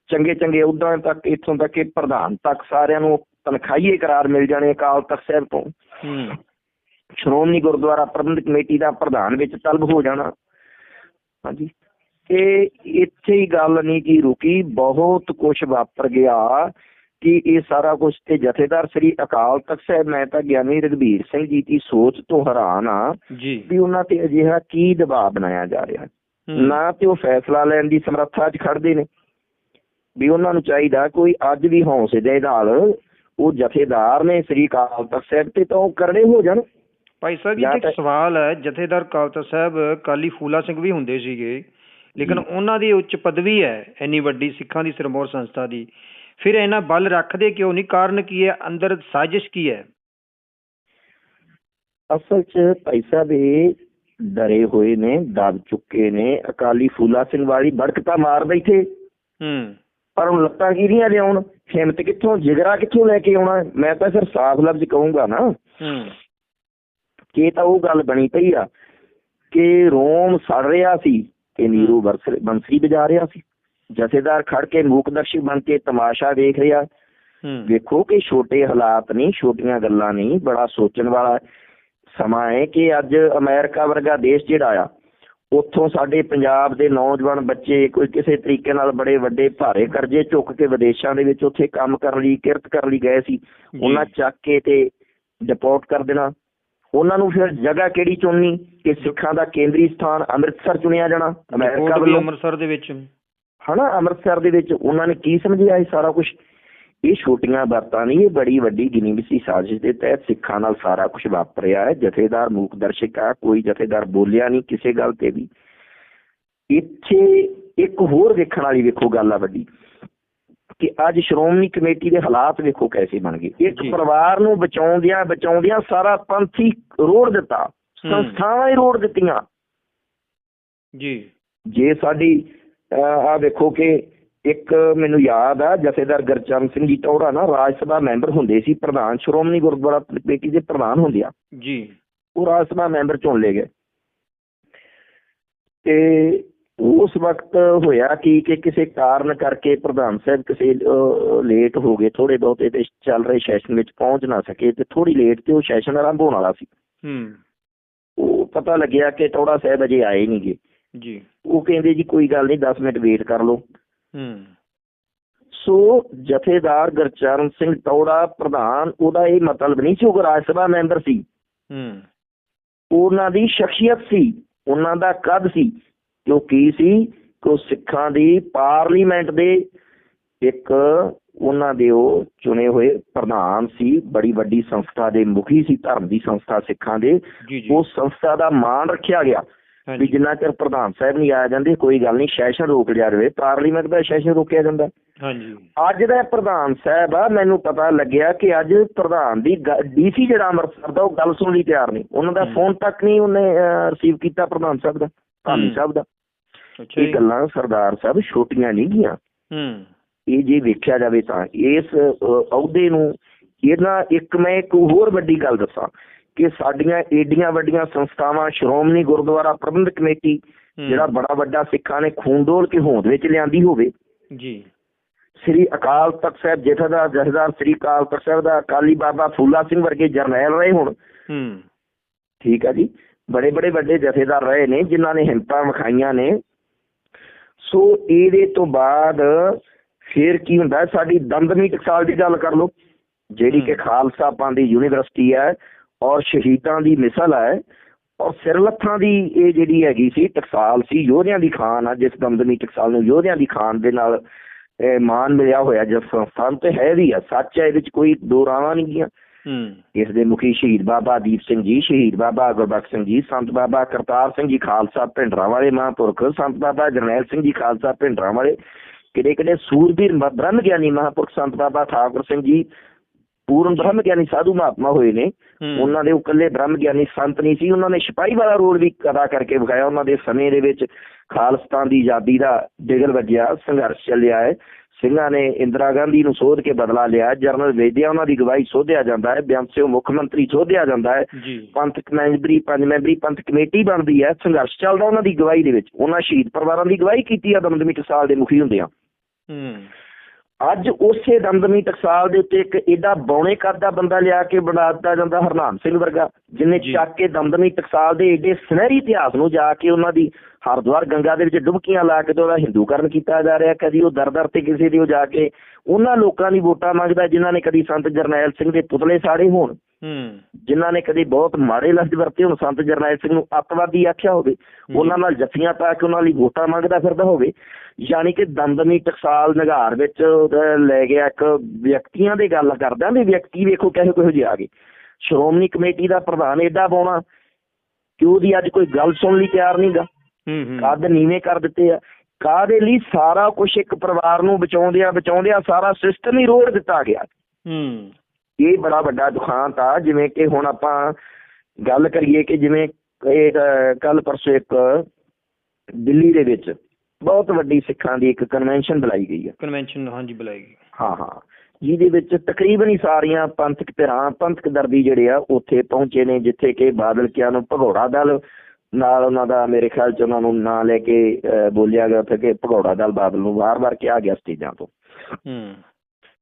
ਚੰਗੇ ਚੰਗੇ ਅਹੁਦਿਆਂ ਤੱਕ ਇੱਥੋਂ ਤੱਕ ਕਿ ਪ੍ਰਧਾਨ ਤੱਕ ਸਾਰਿਆਂ ਨੂੰ ਤਨਖਾਹੀਏ ਕਰਾਰ ਮਿਲ ਜਾਣੇ ਅਕਾਲ ਤਖਤ ਸਾਹਿਬ ਤੋਂ। ਸ਼੍ਰੋਮਣੀ ਗੁਰਦੁਆਰਾ ਪ੍ਰਬੰਧਕ ਕਮੇਟੀ ਦਾ ਪ੍ਰਧਾਨ ਵਿੱਚ ਤਲਬ ਹੋ ਜਾਣਾ। ਹਾਂਜੀ। ਤੇ ਇੱਥੇ ਹੀ ਗੱਲ ਨਹੀਂ ਕੀ ਰੁਕੀ। ਬਹੁਤ ਕੁਝ ਵਾਪਰ ਗਿਆ ਕਿ ਇਹ ਸਾਰਾ ਕੁਝ ਤੇ ਜਥੇਦਾਰ ਸ੍ਰੀ ਅਕਾਲ ਤਖਤ ਸਾਹਿਬ ਮੈਂ ਤਾਂ ਗਿਆਨੀ ਰਘਬੀਰ ਸਿੰਘ ਜੀ ਦੀ ਸੋਚ ਤੋਂ ਹੈਰਾਨ ਆ ਵੀ ਉਹਨਾਂ ਤੇ ਅਜਿਹਾ ਕੀ ਦਬਾਅ ਬਣਾਇਆ ਜਾ ਰਿਹਾ। ਨਾ ਤੇ ਉਹ ਫੈਸਲਾ ਲੈਣ ਦੀ ਸਮਰੱਥਾ 'ਚ ਖੜਦੇ ਨੇ। ਵੀ ਉਹਨਾਂ ਨੂੰ ਚਾਹੀਦਾ ਕੋਈ ਅੱਜ ਵੀ ਹੌਸਲੇ ਨਾਲ ਉਹ ਜਥੇਦਾਰ ਨੇ ਸ੍ਰੀ ਅਕਾਲ ਤਖਤ ਸਾਹਿਬ ਤੇ ਤਾਂ ਉਹ ਕਰੜੇ ਹੋ ਜਾਣ। ਭਾਈ ਸਾਹਿਬ ਜਾਂ ਇੱਕ ਤਾਂ- ਸਵਾਲ ਹੈ ਜਥੇਦਾਰ ਕਾਲਤਾ ਸਾਹਿਬ ਕਾਲੀ ਫੂਲਾ ਸਿੰਘ ਵੀ ਹੁੰਦੇ ਸੀਗੇ ਲੇਕਿਨ ਉਹਨਾਂ ਦੀ ਉੱਚ ਪਦਵੀ ਹੈ ਇੰਨੀ ਵੱਡੀ ਸਿੱਖਾਂ ਦੀ ਸਿਰਮੌਰ ਸੰਸਥਾ ਦੀ। ਫਿਰ ਇਹਨਾਂ ਬਲ ਰੱਖਦੇ ਕਿਉਂ ਨਹੀਂ? ਕਾਰਨ ਕੀ ਹੈ? ਅੰਦਰ ਸਾਜ਼ਿਸ਼ ਕੀ ਹੈ? ਅਸਲ 'ਚ ਭਾਈ ਸਾਹਿਬ ਇਹ ਡਰੇ ਹੋਏ ਨੇ ਦਬ ਚੁੱਕੇ ਨੇ। ਅਕਾਲੀ ਫੂਲਾ ਸਿੰਘ ਵਾਲੀ ਬੜਕ ਤਾਂ ਮਾਰ ਬੈਠੇ। ਹੂੰ। ਪਰ ਹੁਣ ਲੱਤਾਂ ਕਿਹਦੀਆਂ ਲਿਆਉਣ? ਹਿੰਮਤ ਕਿੱਥੋਂ? ਜਿਗਰਾ ਕਿੱਥੋਂ ਲੈ ਕੇ ਆਉਣਾ? ਮੈਂ ਤਾਂ ਫਿਰ ਸਾਫ਼ ਲਫ਼ਜ਼ ਕਹੂੰਗਾ ਨਾ। ਹੂੰ। ਕਿ ਤਾਂ ਉਹ ਗੱਲ ਬਣੀ ਪਈ ਆ ਕਿ ਰੋਮ ਸੜ ਰਿਹਾ ਸੀ ਤੇ ਨੀਰੂ ਬੰਸਰੀ ਵਜਾ ਰਿਹਾ ਸੀ। ਜਥੇਦਾਰ ਖੜ ਕੇ ਮੂਕਦਰਸ਼ੀ ਬਣ ਕੇ ਤਮਾਸ਼ਾ ਵੇਖ ਰਿਹਾ। ਵੇਖੋ ਕਿ ਛੋਟੇ ਹਾਲਾਤ ਨਹੀਂ ਛੋਟੀਆਂ ਗੱਲਾਂ ਨਹੀਂ ਬੜਾ ਸੋਚਣ ਵਾਲਾ ਸਮਾਂ ਹੈ ਕਿ ਅੱਜ ਅਮਰੀਕਾ ਵਰਗਾ ਦੇਸ਼ ਜਿਹੜਾ ਆ ਉੱਥੋਂ ਸਾਡੇ ਪੰਜਾਬ ਦੇ ਨੌਜਵਾਨ ਬੱਚੇ ਕੋਈ ਕਿਸੇ ਤਰੀਕੇ ਨਾਲ ਬੜੇ ਵੱਡੇ ਭਾਰੇ ਕਰਜ਼ੇ ਚੁੱਕ ਕੇ ਵਿਦੇਸ਼ਾਂ ਦੇ ਵਿੱਚ ਉੱਥੇ ਕੰਮ ਕਰਨ ਲਈ ਕਿਰਤ ਕਰਨ ਲਈ ਗਏ ਸੀ ਉਹਨਾਂ ਚੱਕ ਕੇ ਤੇ ਡਿਪੋਰਟ ਕਰ ਦੇਣਾ। ਉਹਨਾਂ ਨੂੰ ਫਿਰ ਜਗ੍ਹਾ ਕਿਹੜੀ ਚੁਣਨੀ ਕਿ ਸਿੱਖਾਂ ਦਾ ਕੇਂਦਰੀ ਸਥਾਨ ਅੰਮ੍ਰਿਤਸਰ ਚੁਣਿਆ ਜਾਣਾ ਅਮਰੀਕਾ ਵੱਲੋਂ? ਅੰਮ੍ਰਿਤਸਰ ਦੇ ਵਿੱਚ। ਹਨਾ ਅੰਮ੍ਰਿਤਸਰ ਦੇ ਵਿੱਚ ਉਹਨਾਂ ਨੇ ਕੀ ਸਮਝਿਆ ਇਹ ਸਾਰਾ ਕੁਝ ਇਹ ਛੋਟੀਆਂ ਬਾਤਾਂ ਨਹੀਂ ਇਹ ਬੜੀ ਵੱਡੀ ਗਿਣੀ ਮਿਸੀ ਸਾਜ਼ਿਸ਼ ਦੇ ਤਹਿਤ ਸਿੱਖਾਂ ਨਾਲ ਸਾਰਾ ਕੁਝ ਵਾਪਰਿਆ ਹੈ। ਜਥੇਦਾਰ ਮੂਕ ਦਰਸ਼ਕ ਆ ਕੋਈ ਜਥੇਦਾਰ ਬੋਲਿਆ ਨਹੀਂ ਕਿਸੇ ਗੱਲ ਤੇ ਵੀ। ਇੱਥੇ ਇੱਕ ਹੋਰ ਵੇਖਣ ਵਾਲੀ ਵੇਖੋ ਗੱਲ ਆ ਵੱਡੀ। ਕਿ ਅੱਜ ਸ਼੍ਰੋਮਣੀ ਕਮੇਟੀ ਦੇ ਹਾਲਾਤ ਵੇਖੋ ਕੈਸੇ ਬਣ ਗਏ। ਇੱਕ। ਪਰਿਵਾਰ ਨੂੰ ਬਚਾਉਂਦਿਆਂ ਬਚਾਉਂਦਿਆਂ ਸਾਰਾ ਪੰਥ ਹੀ ਰੋੜ ਦਿੱਤਾ। ਸੰਸਥਾਵਾਂ ਹੀ ਰੋੜ ਦਿੱਤੀਆਂ। ਜੀ। ਜੇ ਸਾਡੀ ਆ ਵੇਖੋ ਕਿ ਇੱਕ ਮੈਨੂੰ ਯਾਦ ਆ ਜਥੇਦਾਰ ਗਰਚਰਨ ਸਿੰਘ ਜੀ ਟੌੜਾ ਨਾ ਰਾਜ ਸਭਾ ਮੈਂਬਰ ਹੁੰਦੇ ਸੀ ਪ੍ਰਧਾਨ ਸ਼੍ਰੋਮਣੀ ਗੁਰਦੁਆਰਾ ਕਮੇਟੀ ਦੇ ਪ੍ਰਧਾਨ ਹੁੰਦੇ ਆ। ਜੀ। ਉਹ ਰਾਜ ਸਭਾ ਮੈਂਬਰ ਚੁਣ ਲਏ ਗਏ। ਤੇ ਉਸ ਵਕਤ ਹੋਇਆ ਕਿ ਕਿ ਕਿਸੇ ਕਾਰਨ ਕਰਕੇ ਪ੍ਰਧਾਨ ਸਾਹਿਬ ਕਿਸੇ ਲੇਟ ਹੋ ਗਏ ਥੋੜੇ ਬਹੁਤੇ ਤੇ ਚੱਲ ਰਹੇ ਸੈਸ਼ਨ ਵਿੱਚ ਪਹੁੰਚ ਨਾ ਸਕੇ ਤੇ ਥੋੜੀ ਲੇਟ ਤੇ ਉਹ ਸੈਸ਼ਨ ਆਰੰਭ ਹੋਣ ਵਾਲਾ ਸੀ। ਹੂੰ। ਉਹ ਪਤਾ ਲੱਗਿਆ ਕਿ ਟੌੜਾ ਸਾਹਿਬ ਅਜੇ ਆਏ ਨਹੀਂਗੇ ਜੀ। ਉਹ ਕਹਿੰਦੇ ਜੀ ਕੋਈ ਗੱਲ ਨਹੀਂ 10 ਮਿੰਟ ਵੇਟ ਕਰ ਲਓ। ਹੂੰ। ਸੋ ਜਥੇਦਾਰ ਗੁਰਚਰਨ ਸਿੰਘ ਟੌੜਾ ਪ੍ਰਧਾਨ ਉਹਦਾ ਇਹ ਮਤਲਬ ਨਹੀਂ ਸੀ ਉਹ ਰਾਜ ਸਭਾ ਮੈਂਬਰ ਸੀ। ਹੂੰ। ਉਹਨਾਂ ਦੀ ਸ਼ਖਸੀਅਤ ਸੀ ਉਹਨਾਂ ਦਾ ਕੱਦ ਸੀ ਉਹ ਕੀ ਸੀ? ਕਿ ਉਹ ਸਿੱਖਾਂ ਦੀ ਪਾਰਲੀਮੈਂਟ ਦੇ ਇੱਕ ਉਹਨਾਂ ਦੇ ਉਹ ਚੁਣੇ ਹੋਏ ਪ੍ਰਧਾਨ ਸੀ ਬੜੀ ਵੱਡੀ ਸੰਸਥਾ ਦੇ ਮੁਖੀ ਸੀ ਧਰਮ ਦੀ ਸੰਸਥਾ ਸਿੱਖਾਂ ਦੇ। ਜੀ ਜੀ। ਉਸ ਸੰਸਥਾ ਦਾ ਮਾਣ ਰੱਖਿਆ ਗਿਆ ਵੀ ਜਿੰਨਾ ਚਿਰ ਪ੍ਰਧਾਨ ਸਾਹਿਬ ਨਹੀਂ ਆਇਆ ਜਾਂਦੇ ਕੋਈ ਗੱਲ ਨਹੀਂ ਸੈਸ਼ਨ ਰੋਕ ਲਿਆ ਜਾਵੇ। ਪਾਰਲੀਮੈਂਟ ਦਾ ਸੈਸ਼ਨ ਰੋਕਿਆ ਜਾਂਦਾ। ਹਾਂਜੀ। ਅੱਜ ਦਾ ਪ੍ਰਧਾਨ ਸਾਹਿਬ ਆ ਮੈਨੂੰ ਪਤਾ ਲੱਗਿਆ ਕਿ ਅੱਜ ਪ੍ਰਧਾਨ ਦੀ ਡੀਸੀ ਜਿਹੜਾ ਅੰਮ੍ਰਿਤਸਰ ਦਾ ਉਹ ਗੱਲ ਸੁਣ ਲਈ ਤਿਆਰ ਨਹੀਂ। ਉਹਨਾਂ ਦਾ। ਫੋਨ ਤੱਕ ਨਹੀਂ ਉਹਨੇ ਰਿਸੀਵ ਕੀਤਾ ਪ੍ਰਧਾਨ ਸਾਹਿਬ ਦਾ ਧਾਮੀ। ਸਾਹਿਬ ਦਾ। ਜੀ ਇਹ ਗੱਲਾਂ ਸਰਦਾਰ ਸਾਹਿਬ ਛੋਟੀਆਂ ਨਹੀਂ ਗੀਆਂ। ਹੂੰ। ਇਹ ਜੇ ਵੇਖਿਆ ਜਾਵੇ ਤਾਂ ਇਸ ਅਹ, ਅਹੁਦੇ ਨੂੰ ਇਹਨਾਂ ਇੱਕ ਮੈਂ ਇੱਕ ਹੋਰ ਵੱਡੀ ਗੱਲ ਦੱਸਾਂ ਕਿ ਸਾਡੀਆਂ ਏਡੀਆਂ ਵੱਡੀਆਂ ਸੰਸਥਾਵਾਂ ਸ਼੍ਰੋਮਣੀ ਗੁਰਦੁਆਰਾ ਪ੍ਰਬੰਧਕ ਕਮੇਟੀ। ਜਿਹੜਾ ਬੜਾ ਵੱਡਾ ਸਿੱਖਾਂ ਨੇ ਖੂਨ ਡੋਲ ਕੇ ਹੋਂਦ ਵਿੱਚ ਲਿਆਂਦੀ ਹੋਵੇ। ਜੀ। ਸ੍ਰੀ ਅਕਾਲ ਤਖਤ ਸਾਹਿਬ ਜਥੇਦਾਰ ਜਥੇਦਾਰ ਸ੍ਰੀ ਅਕਾਲ ਤਖਤ ਸਾਹਿਬ ਦਾ ਅਕਾਲੀ ਬਾਬਾ ਫੂਲਾ ਸਿੰਘ ਵਰਗੇ ਜਰਨੈਲ ਰਹੇ ਹੁਣ। ਹੂੰ। ਠੀਕ ਆ ਜੀ। ਬੜੇ ਬੜੇ ਵੱਡੇ ਜਥੇਦਾਰ ਰਹੇ ਨੇ ਜਿਨ੍ਹਾਂ ਨੇ ਹਿੰਮਤਾਂ ਵਿਖਾਈਆਂ ਨੇ। ਸੋ ਇਹਦੇ ਤੋਂ ਬਾਅਦ ਫਿਰ ਕੀ ਹੁੰਦਾ? ਸਾਡੀ ਦਮਦਮੀ ਟਕਸਾਲ ਦੀ ਗੱਲ ਕਰ ਲਓ ਜਿਹੜੀ ਕਿ। ਖਾਲਸਾ ਪੰਥ ਦੀ ਯੂਨੀਵਰਸਿਟੀ ਹੈ ਔਰ ਸ਼ਹੀਦਾਂ ਦੀ ਮਿਸਲ ਹੈ ਔਰ ਸਿਰਲੱਥਾਂ ਦੀ ਇਹ ਜਿਹੜੀ ਹੈਗੀ ਸੀ ਟਕਸਾਲ ਸੀ ਯੋਧਿਆਂ ਦੀ ਖਾਨ ਆ ਜਿਸ ਦਮਦਮੀ ਟਕਸਾਲ ਨੂੰ ਯੋਧਿਆਂ ਦੀ ਖਾਨ ਦੇ ਨਾਲ ਮਾਨ ਮਿਲਿਆ ਹੋਇਆ ਜਿਸ ਸੰਸਥਾ ਤੇ ਹੈ ਵੀ ਆ ਸੱਚ ਹੈ ਇਹਦੇ ਵਿੱਚ ਕੋਈ ਦੋ ਰਾਵਾਂ ਨਹੀਂ ਗੀਆਂ ਇਸ ਦੇ ਮੁਖੀ ਸ਼ਹੀਦ ਬਾਬਾ ਦੀਪ ਸਿੰਘ ਜੀ ਸ਼ਹੀਦ ਬਾਬਾ ਗੁਰਬਖਸ਼ ਸਿੰਘ ਜੀ ਸੰਤ ਬਾਬਾ ਕਰਤਾਰ ਸਿੰਘ ਜੀ ਖਾਲਸਾ ਭਿੰਡਰਾਂ ਵਾਲੇ ਮਹਾਂਪੁਰਖ ਸੰਤ ਬਾਬਾ ਜਰਨੈਲ ਸਿੰਘ ਜੀ ਖਾਲਸਾ ਭਿੰਡਰਾਂ ਵਾਲੇ ਕਿਹੜੇ ਕਿਹੜੇ ਸੂਰਬੀਰ ਬ੍ਰਹਮ ਗਿਆਨੀ ਮਹਾਂਪੁਰਖ ਸੰਤ ਬਾਬਾ ਠਾਕੁਰ ਸਿੰਘ ਜੀ ਪੂਰਨ ਬ੍ਰਹਮ ਗਿਆਨੀ ਸਾਧੂ ਮਹਾਤਮਾ ਹੋਏ ਨੇ। ਉਹਨਾਂ ਦੇ ਉਹ ਇਕੱਲੇ ਬ੍ਰਹਮ ਗਿਆਨੀ ਸੰਤ ਨਹੀਂ ਸੀ ਉਹਨਾਂ ਨੇ ਸਿਪਾਹੀ ਵਾਲਾ ਰੋਲ ਵੀ ਅਦਾ ਕਰਕੇ ਵਿਖਾਇਆ। ਉਹਨਾਂ ਦੇ ਸਮੇਂ ਦੇ ਵਿੱਚ ਖਾਲਸਤਾਨ ਦੀ ਆਜ਼ਾਦੀ ਦਾ ਡਿਗਲ ਵੱਜਿਆ ਸੰਘਰਸ਼ ਚੱਲਿਆ ਹੈ। ਸਿੰਘਾਂ ਨੇ ਇੰਦਰਾ ਗਾਂਧੀ ਨੂੰ ਸੋਧ ਕੇ ਬਦਲਾ ਲਿਆ। ਜਨਰਲ ਵੇਦਿਆ ਉਹਨਾਂ ਦੀ ਗਵਾਹੀ ਸੋਧਿਆ ਜਾਂਦਾ ਹੈ। ਸਿੰਘ ਮੁੱਖ ਮੰਤਰੀ ਸੋਧਿਆ ਜਾਂਦਾ ਹੈ। ਜੀ। ਪੰਥਕ ਮੈਂਬਰੀ ਪੰਜ ਮੈਂਬਰੀ ਪੰਥ ਕਮੇਟੀ ਬਣਦੀ ਹੈ। ਸੰਘਰਸ਼ ਚੱਲਦਾ ਉਹਨਾਂ ਦੀ ਗਵਾਹੀ ਦੇ ਵਿੱਚ। ਉਹਨਾਂ ਸ਼ਹੀਦ ਪਰਿਵਾਰਾਂ ਦੀ ਗਵਾਹੀ ਕੀਤੀ ਆ। ਦਮਦਮੀ ਟਕਸਾਲ ਦੇ ਮੁਖੀ ਹੁੰਦੇ ਆ। ਹੂੰ। ਅੱਜ ਉਸੇ ਦਮਦਮੀ ਟਕਸਾਲ ਦੇ ਉੱਤੇ ਇੱਕ ਏਡਾ ਬੌਣੇ ਕੱਦ ਦਾ ਬੰਦਾ ਲਿਆ ਕੇ ਬਣਾ ਦਿੱਤਾ ਜਾਂਦਾ ਹਰਨਾਮ ਸਿੰਘ ਵਰਗਾ ਜਿਨੇ। ਚੱਕ ਕੇ ਦਮਦਮੀ ਟਕਸਾਲ ਦੇ ਏਡੇ ਸੁਨਹਿਰੀ ਇਤਿਹਾਸ ਨੂੰ ਜਾ ਕੇ ਉਹਨਾਂ ਦੀ ਹਰਿਦੁਆਰ ਗੰਗਾ ਦੇ ਵਿੱਚ ਡੁਬਕੀਆਂ ਲਾ ਕੇ ਤੇ ਉਹਦਾ ਹਿੰਦੂਕਰਨ ਕੀਤਾ ਜਾ ਰਿਹਾ ਕਦੀ ਉਹ ਦਰ ਦਰ ਤੇ ਕਿਸੇ ਦੀ ਉਹ ਜਾ ਕੇ ਉਹਨਾਂ ਲੋਕਾਂ ਦੀ ਵੋਟਾਂ ਮੰਗਦਾ ਜਿਨ੍ਹਾਂ ਨੇ ਕਦੀ ਸੰਤ ਜਰਨੈਲ ਸਿੰਘ ਦੇ ਪੁਤਲੇ ਸਾੜੇ ਹੋਣ ਜਿਨ੍ਹਾਂ ਨੇ ਕਦੇ ਬਹੁਤ ਮਾੜੇ ਲਫ਼ਜ਼ ਵਰਤੇ ਹੋਣ ਸੰਤ ਜਰਨੈਲ ਸਿੰਘ ਨੂੰ ਅੱਤਵਾਦੀ ਆਖਿਆ ਹੋਵੇ ਉਹਨਾਂ ਨਾਲ ਜੱਫੀਆਂ ਪਾ ਕੇ ਉਹਨਾਂ ਲਈ ਵੋਟਾਂ ਮੰਗਦਾ ਫਿਰਦਾ ਹੋਵੇ ਯਾਨੀ ਕਿ ਦਮਦਮੀ ਟਕਸਾਲ ਨਗਾਰ ਵਿੱਚ ਲੈ ਗਿਆ ਇੱਕ ਵਿਅਕਤੀਆਂ ਦੀ ਗੱਲ ਕਰਦਾ ਵੀ ਵਿਅਕਤੀ ਵੇਖੋ ਕਿਹੋ ਕਿਹੋ ਜਿਹੇ ਆ ਗਏ। ਸ਼੍ਰੋਮਣੀ ਕਮੇਟੀ ਦਾ ਪ੍ਰਧਾਨ ਏਡਾ ਪਾਉਣਾ ਕਿ ਉਹਦੀ ਅੱਜ ਕੋਈ ਗੱਲ ਸੁਣ ਲਈ ਤਿਆਰ ਨਹੀਂਗਾ ਕੱਦ ਨੀਵੇਂ ਕਰ ਦਿੱਤੇ ਆ। ਕਾਦੇ ਲਈ ਸਾਰਾ ਕੁਝ ਇੱਕ ਪਰਿਵਾਰ ਨੂੰ ਬਚਾਉਂਦਿਆਂ ਬਚਾਉਂਦਿਆਂ ਸਾਰਾ ਸਿਸਟਮ ਹੀ ਰੋੜ ਦਿੱਤਾ ਗਿਆ। ਹੂੰ। ਇਹ ਬੜਾ ਵੱਡਾ ਦੁਖਾਂਤ ਆ ਜਿਵੇਂ ਕਿ ਹੁਣ ਆਪਾਂ ਗੱਲ ਕਰੀਏ ਕਿ ਜਿਵੇਂ ਇਹ ਕੱਲ ਪਰਸੋਂ ਇੱਕ ਦਿੱਲੀ ਦੇ ਵਿੱਚ ਬਹੁਤ ਵੱਡੀ ਸਿੱਖਾਂ ਦੀ ਇੱਕ ਕਨਵੈਨਸ਼ਨ ਬੁਲਾਈ ਗਈ ਹੈ ਕਨਵੈਨਸ਼ਨ ਹਾਂਜੀ ਬੁਲਾਏਗੀ ਹਾਂ ਹਾਂ। ਜਿਹਦੇ ਵਿੱਚ ਤਕਰੀਬਨ ਹੀ ਸਾਰੀਆਂ ਪੰਥਕ ਧਿਰਾਂ ਪੰਥਕ ਦਰਦੀ ਜਿਹੜੇ ਆ ਉੱਥੇ ਪਹੁੰਚੇ ਨੇ ਜਿੱਥੇ ਕਿ ਬਾਦਲ ਕਿਆਂ ਨੂੰ ਭਗੌੜਾ ਦਲ ਨਾਲ ਉਹਨਾਂ ਦਾ ਮੇਰੇ ਖਿਆਲ ਚ ਉਹਨਾਂ ਨੂੰ ਨਾਂ ਲੈ ਕੇ ਬੋਲਿਆ ਗਿਆ ਉੱਥੇ ਕਿ ਭਗੌੜਾ ਦਲ ਬਾਦਲ ਨੂੰ ਵਾਰ-ਵਾਰ ਕਿਹਾ ਗਿਆ ਸਟੇਜਾਂ ਤੋਂ। ਹੂੰ।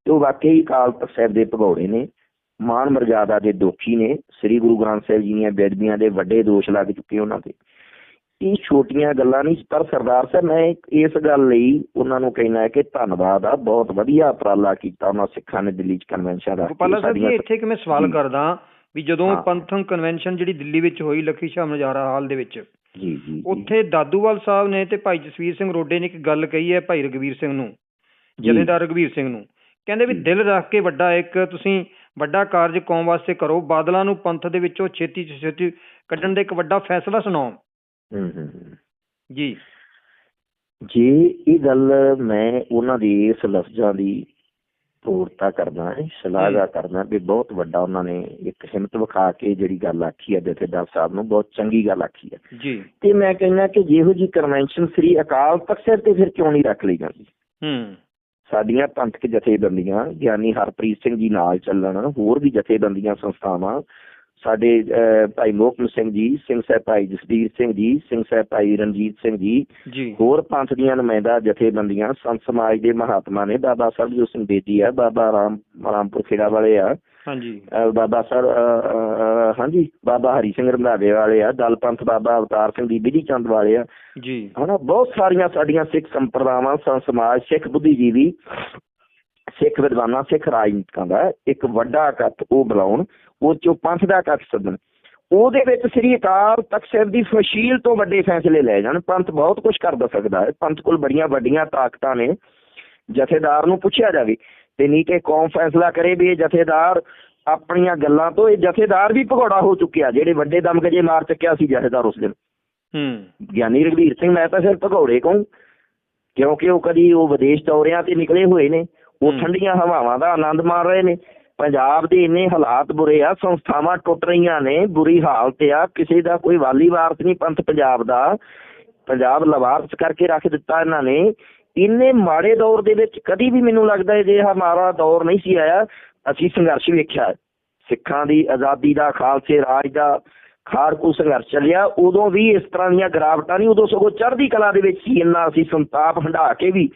ਤੇ ਉਹ ਵਾਕਈ ਅਕਾਲ ਤਖਤ ਸਾਹਿਬ ਦੇ ਭਗੌੜੇ ਨੇ ਮਾਨ ਮਰਜ਼ਾਦਾ ਦੇ ਦੋਖੀ ਨੇ ਸ੍ਰੀ ਗੁਰੂ ਗ੍ਰੰਥ ਸਾਹਿਬ ਜੀ ਦੀਆਂ ਬੇਦਬੀਆਂ ਦੇ ਵੱਡੇ ਦੋਸ਼ ਲੱਗ ਚੁੱਕੇ ਉਹਨਾਂ ਤੇ ਇਹ ਛੋਟੀਆਂ ਗੱਲਾਂ ਨਹੀਂ ਪਰ ਸਰਦਾਰ ਸਾਹਿਬ ਮੈਂ ਇਸ ਗੱਲ ਲਈ ਉਹਨਾਂ ਨੂੰ ਕਹਿਣਾ ਹੈ ਕਿ ਧੰਨਵਾਦ ਆ ਬਹੁਤ ਵਧੀਆ ਉਪਰਾਲਾ ਕੀਤਾ ਉਹਨਾਂ ਸਿੱਖਾਂ ਨੇ ਦਿੱਲੀ ਚ ਕਨਵੈਨਸ਼ਨ ਕੇ ਗੋਪਾਲਾ ਸਾਹਿਬ ਜੀ ਇੱਥੇ ਕਿ ਮੈਂ ਸਵਾਲ। ਕਰਦਾ ਵੀ ਜਦੋਂ। ਪੰਥਕ ਕਨਵੈਨਸ਼ਨ ਜਿਹੜੀ ਦਿੱਲੀ ਵਿੱਚ ਹੋਈ ਲੱਖੀ ਸ਼ਾਹ ਮਜਾਰਾ ਹਾਲ ਦੇ ਵਿੱਚ ਜੀ। ਉੱਥੇ ਦਾਦੂਵਾਲ ਸਾਹਿਬ ਨੇ ਤੇ ਭਾਈ ਜਸਵੀਰ ਸਿੰਘ ਰੋਡੇ ਨੇ ਇੱਕ ਗੱਲ ਕਹੀ ਹੈ ਭਾਈ ਰਗਵੀਰ ਸਿੰਘ ਨੂੰ। ਜਥੇਦਾਰ ਰਗਵੀਰ ਸਿੰਘ ਨੂੰ ਕਹਿੰਦੇ ਵੀ। ਦਿਲ ਰੱਖ ਕੇ ਵੱਡਾ ਇੱਕ ਤੁਸੀਂ ਵੱਡਾ ਕਾਰਜ ਕੌਮ ਵਾਸਤੇ ਕਰੋ ਬਾਦਲਾਂ ਨੂੰ ਪੰਥ ਦੇ ਵਿੱਚੋਂ ਛੇਤੀ ਤੋਂ ਛੇਤੀ ਕੱਢਣ ਦਾ ਇੱਕ ਵੱਡਾ ਫੈਸਲਾ ਸੁਣਾਓ। ਜੀ। ਜੇ ਇਹ ਗੱਲ ਮੈਂ ਉਹਨਾਂ ਦੀ ਇਸ ਲਫ਼ਜ਼ਾਂ ਦੀ ਪੂਰਤਾ ਕਰਦਾ ਹੈ ਸ਼ਲਾਘਾ ਕਰਦਾ ਵੀ ਬਹੁਤ ਵੱਡਾ ਉਹਨਾਂ ਨੇ ਇੱਕ ਹਿੰਮਤ ਵਿਖਾ ਕੇ ਜਿਹੜੀ ਗੱਲ ਆਖੀ ਹੈ ਜਥੇਦਾਰ ਸਾਹਿਬ ਨੂੰ ਬਹੁਤ ਚੰਗੀ ਗੱਲ ਆਖੀ ਹੈ। ਜੀ। ਤੇ ਮੈਂ ਕਹਿੰਦਾ ਕਿ ਜਿਹੋ ਜੀ ਕਨਵੈਨਸ਼ਨ ਸ੍ਰੀ ਅਕਾਲ ਤਖਤ ਸਾਹਿਬ ਤੇ ਫਿਰ ਕਿਉਂ ਨਹੀਂ ਰੱਖ ਲਈ ਜਾਂਦੀ? ਹੂੰ। ਸਾਡੀਆਂ ਪੰਥਕ ਜਥੇਬੰਦੀਆਂ ਗਿਆਨੀ ਹਰਪ੍ਰੀਤ ਸਿੰਘ ਜੀ ਨਾਲ ਚੱਲਣ ਹੋਰ ਵੀ ਜਥੇਬੰਦੀਆਂ ਸੰਸਥਾਵਾਂ ਸਾਡੇ ਭਾਈ ਮੋਹਕਮ ਸਿੰਘ ਜੀ ਸਿੰਘ ਸਾਹਿਬ ਭਾਈ ਜਸਵੀਰ ਸਿੰਘ ਜੀ ਸਿੰਘ ਸਾਹਿਬ ਭਾਈ ਰਣਜੀਤ ਸਿੰਘ ਜੀ ਹੋਰ ਪੰਥ ਦੀਆਂ ਨੁਮਾਇੰਦਾ ਜਥੇਬੰਦੀਆਂ ਸੰਤ ਸਮਾਜ ਦੇ ਮਹਾਤਮਾ ਨੇ ਬਾਬਾ ਸਰਬਜੋਤ ਸਿੰਘ ਬੇਦੀ ਆ ਬਾਬਾ ਰਾਮ ਰਾਮਪੁਰ ਖੇੜਾ ਵਾਲੇ ਆ। ਹਾਂਜੀ। ਬਾਬਾ ਸਰ ਹਾਂਜੀ ਬਾਬਾ ਹਰੀ ਸਿੰਘ ਰੰਧਾਵੇ ਵਾਲੇ ਆ ਦਲ ਪੰਥ ਬਾਬਾ ਅਵਤਾਰ ਸਿੰਘ ਦੀ ਬਿਧੀ ਚੰਦ ਵਾਲੇ ਆ। ਜੀ। ਹਨਾ ਬਹੁਤ ਸਾਰੀਆਂ ਸਾਡੀਆਂ ਸਿੱਖ ਸੰਪਰਦਾਵਾਂ ਸੰਤ ਸਮਾਜ ਸਿੱਖ ਬੁੱਧੀਜੀਵੀ ਸਿੱਖ ਵਿਦਵਾਨਾਂ ਸਿੱਖ ਰਾਜਨੀਤਿਕਾਂ ਦਾ ਇੱਕ ਵੱਡਾ ਇਕੱਠ ਉਹ ਬੁਲਾਉਣ ਉਹ ਚੋਂ ਪੰਥ ਦਾ ਇਕੱਠ ਸੱਦਣ। ਉਹਦੇ ਵਿੱਚ ਸ੍ਰੀ ਅਕਾਲ ਤਖਤ ਸਾਹਿਬ ਦੀ ਫਸ਼ੀਲ ਤੋਂ ਵੱਡੇ ਫੈਸਲੇ ਲੈ ਜਾਣ। ਪੰਥ ਬਹੁਤ ਕੁਝ ਕਰ ਸਕਦਾ ਹੈ। ਪੰਥ ਕੋਲ ਬੜੀਆਂ ਵੱਡੀਆਂ ਤਾਕਤਾਂ ਨੇ। ਜਥੇਦਾਰ ਨੂੰ ਪੁੱਛਿਆ ਜਾਵੇ ਤੇ ਨਹੀਂ ਕਿ ਕੌਮ ਫੈਸਲਾ ਕਰੇ ਵੀ ਇਹ ਜਥੇਦਾਰ ਆਪਣੀਆਂ ਗੱਲਾਂ ਤੋਂ ਇਹ ਜਥੇਦਾਰ ਵੀ ਭਗੌੜਾ ਹੋ ਚੁੱਕਿਆ ਜਿਹੜੇ ਵੱਡੇ ਦਮਗਜੇ ਮਾਰ ਚੱਕਿਆ ਸੀ ਜਥੇਦਾਰ ਉਸ ਦਿਨ। ਹੂੰ। ਗਿਆਨੀ ਰਘਵੀਰ ਸਿੰਘ ਮੈਂ ਤਾਂ ਸਿਰ ਭਗੌੜੇ ਕਹੂੰ ਕਿਉਂਕਿ ਉਹ ਕਦੀ ਉਹ ਵਿਦੇਸ਼ ਦੌਰਿਆਂ ਤੇ ਨਿਕਲੇ ਹੋਏ ਨੇ। ਉਹ। ਠੰਡੀਆਂ ਹਵਾਵਾਂ ਦਾ ਆਨੰਦ ਮਾਣ ਰਹੇ ਨੇ। ਪੰਜਾਬ ਦੇ ਇੰਨੇ ਹਾਲਾਤ ਬੁਰੇ ਆ, ਸੰਸਥਾਵਾਂ ਟੁੱਟ ਰਹੀਆਂ ਨੇ, ਬੁਰੀ ਹਾਲਤ ਆ, ਕਿਸੇ ਦਾ ਕੋਈ ਵਾਲੀ ਵਾਰਸ ਨਹੀਂ, ਪੰਥ ਪੰਜਾਬ ਦਾ। ਪੰਜਾਬ ਲਵਾਰਸ ਕਰਕੇ ਰੱਖ ਦਿੱਤਾ ਇਹਨਾਂ ਨੇ। ਇੰਨੇ ਮਾੜੇ ਦੌਰ ਦੇ ਵਿੱਚ ਕਦੀ ਵੀ ਮੈਨੂੰ ਲੱਗਦਾ ਹੈ ਜੇ ਹਮਾਰਾ ਦੌਰ ਨਹੀਂ ਸੀ ਆਇਆ। ਅਸੀਂ ਸੰਘਰਸ਼ ਵੇਖਿਆ। ਸਿੱਖਾਂ ਦੀ ਆਜ਼ਾਦੀ ਦਾ, ਖਾਲਸੇ ਰਾਜ ਦਾ ਖਾੜਕੂ ਸੰਘਰਸ਼ ਚੱਲਿਆ। ਉਦੋਂ ਵੀ ਇਸ ਤਰ੍ਹਾਂ ਦੀਆਂ ਗਰਾਵਟਾਂ ਨਹੀਂ, ਉਦੋਂ ਸਗੋਂ ਚੜ੍ਹਦੀ ਕਲਾ ਦੇ ਵਿੱਚ ਸੀ। ਇੰਨਾ ਅਸੀਂ ਸੰਤਾਪ ਹੰਢਾ ਕੇ ਵੀ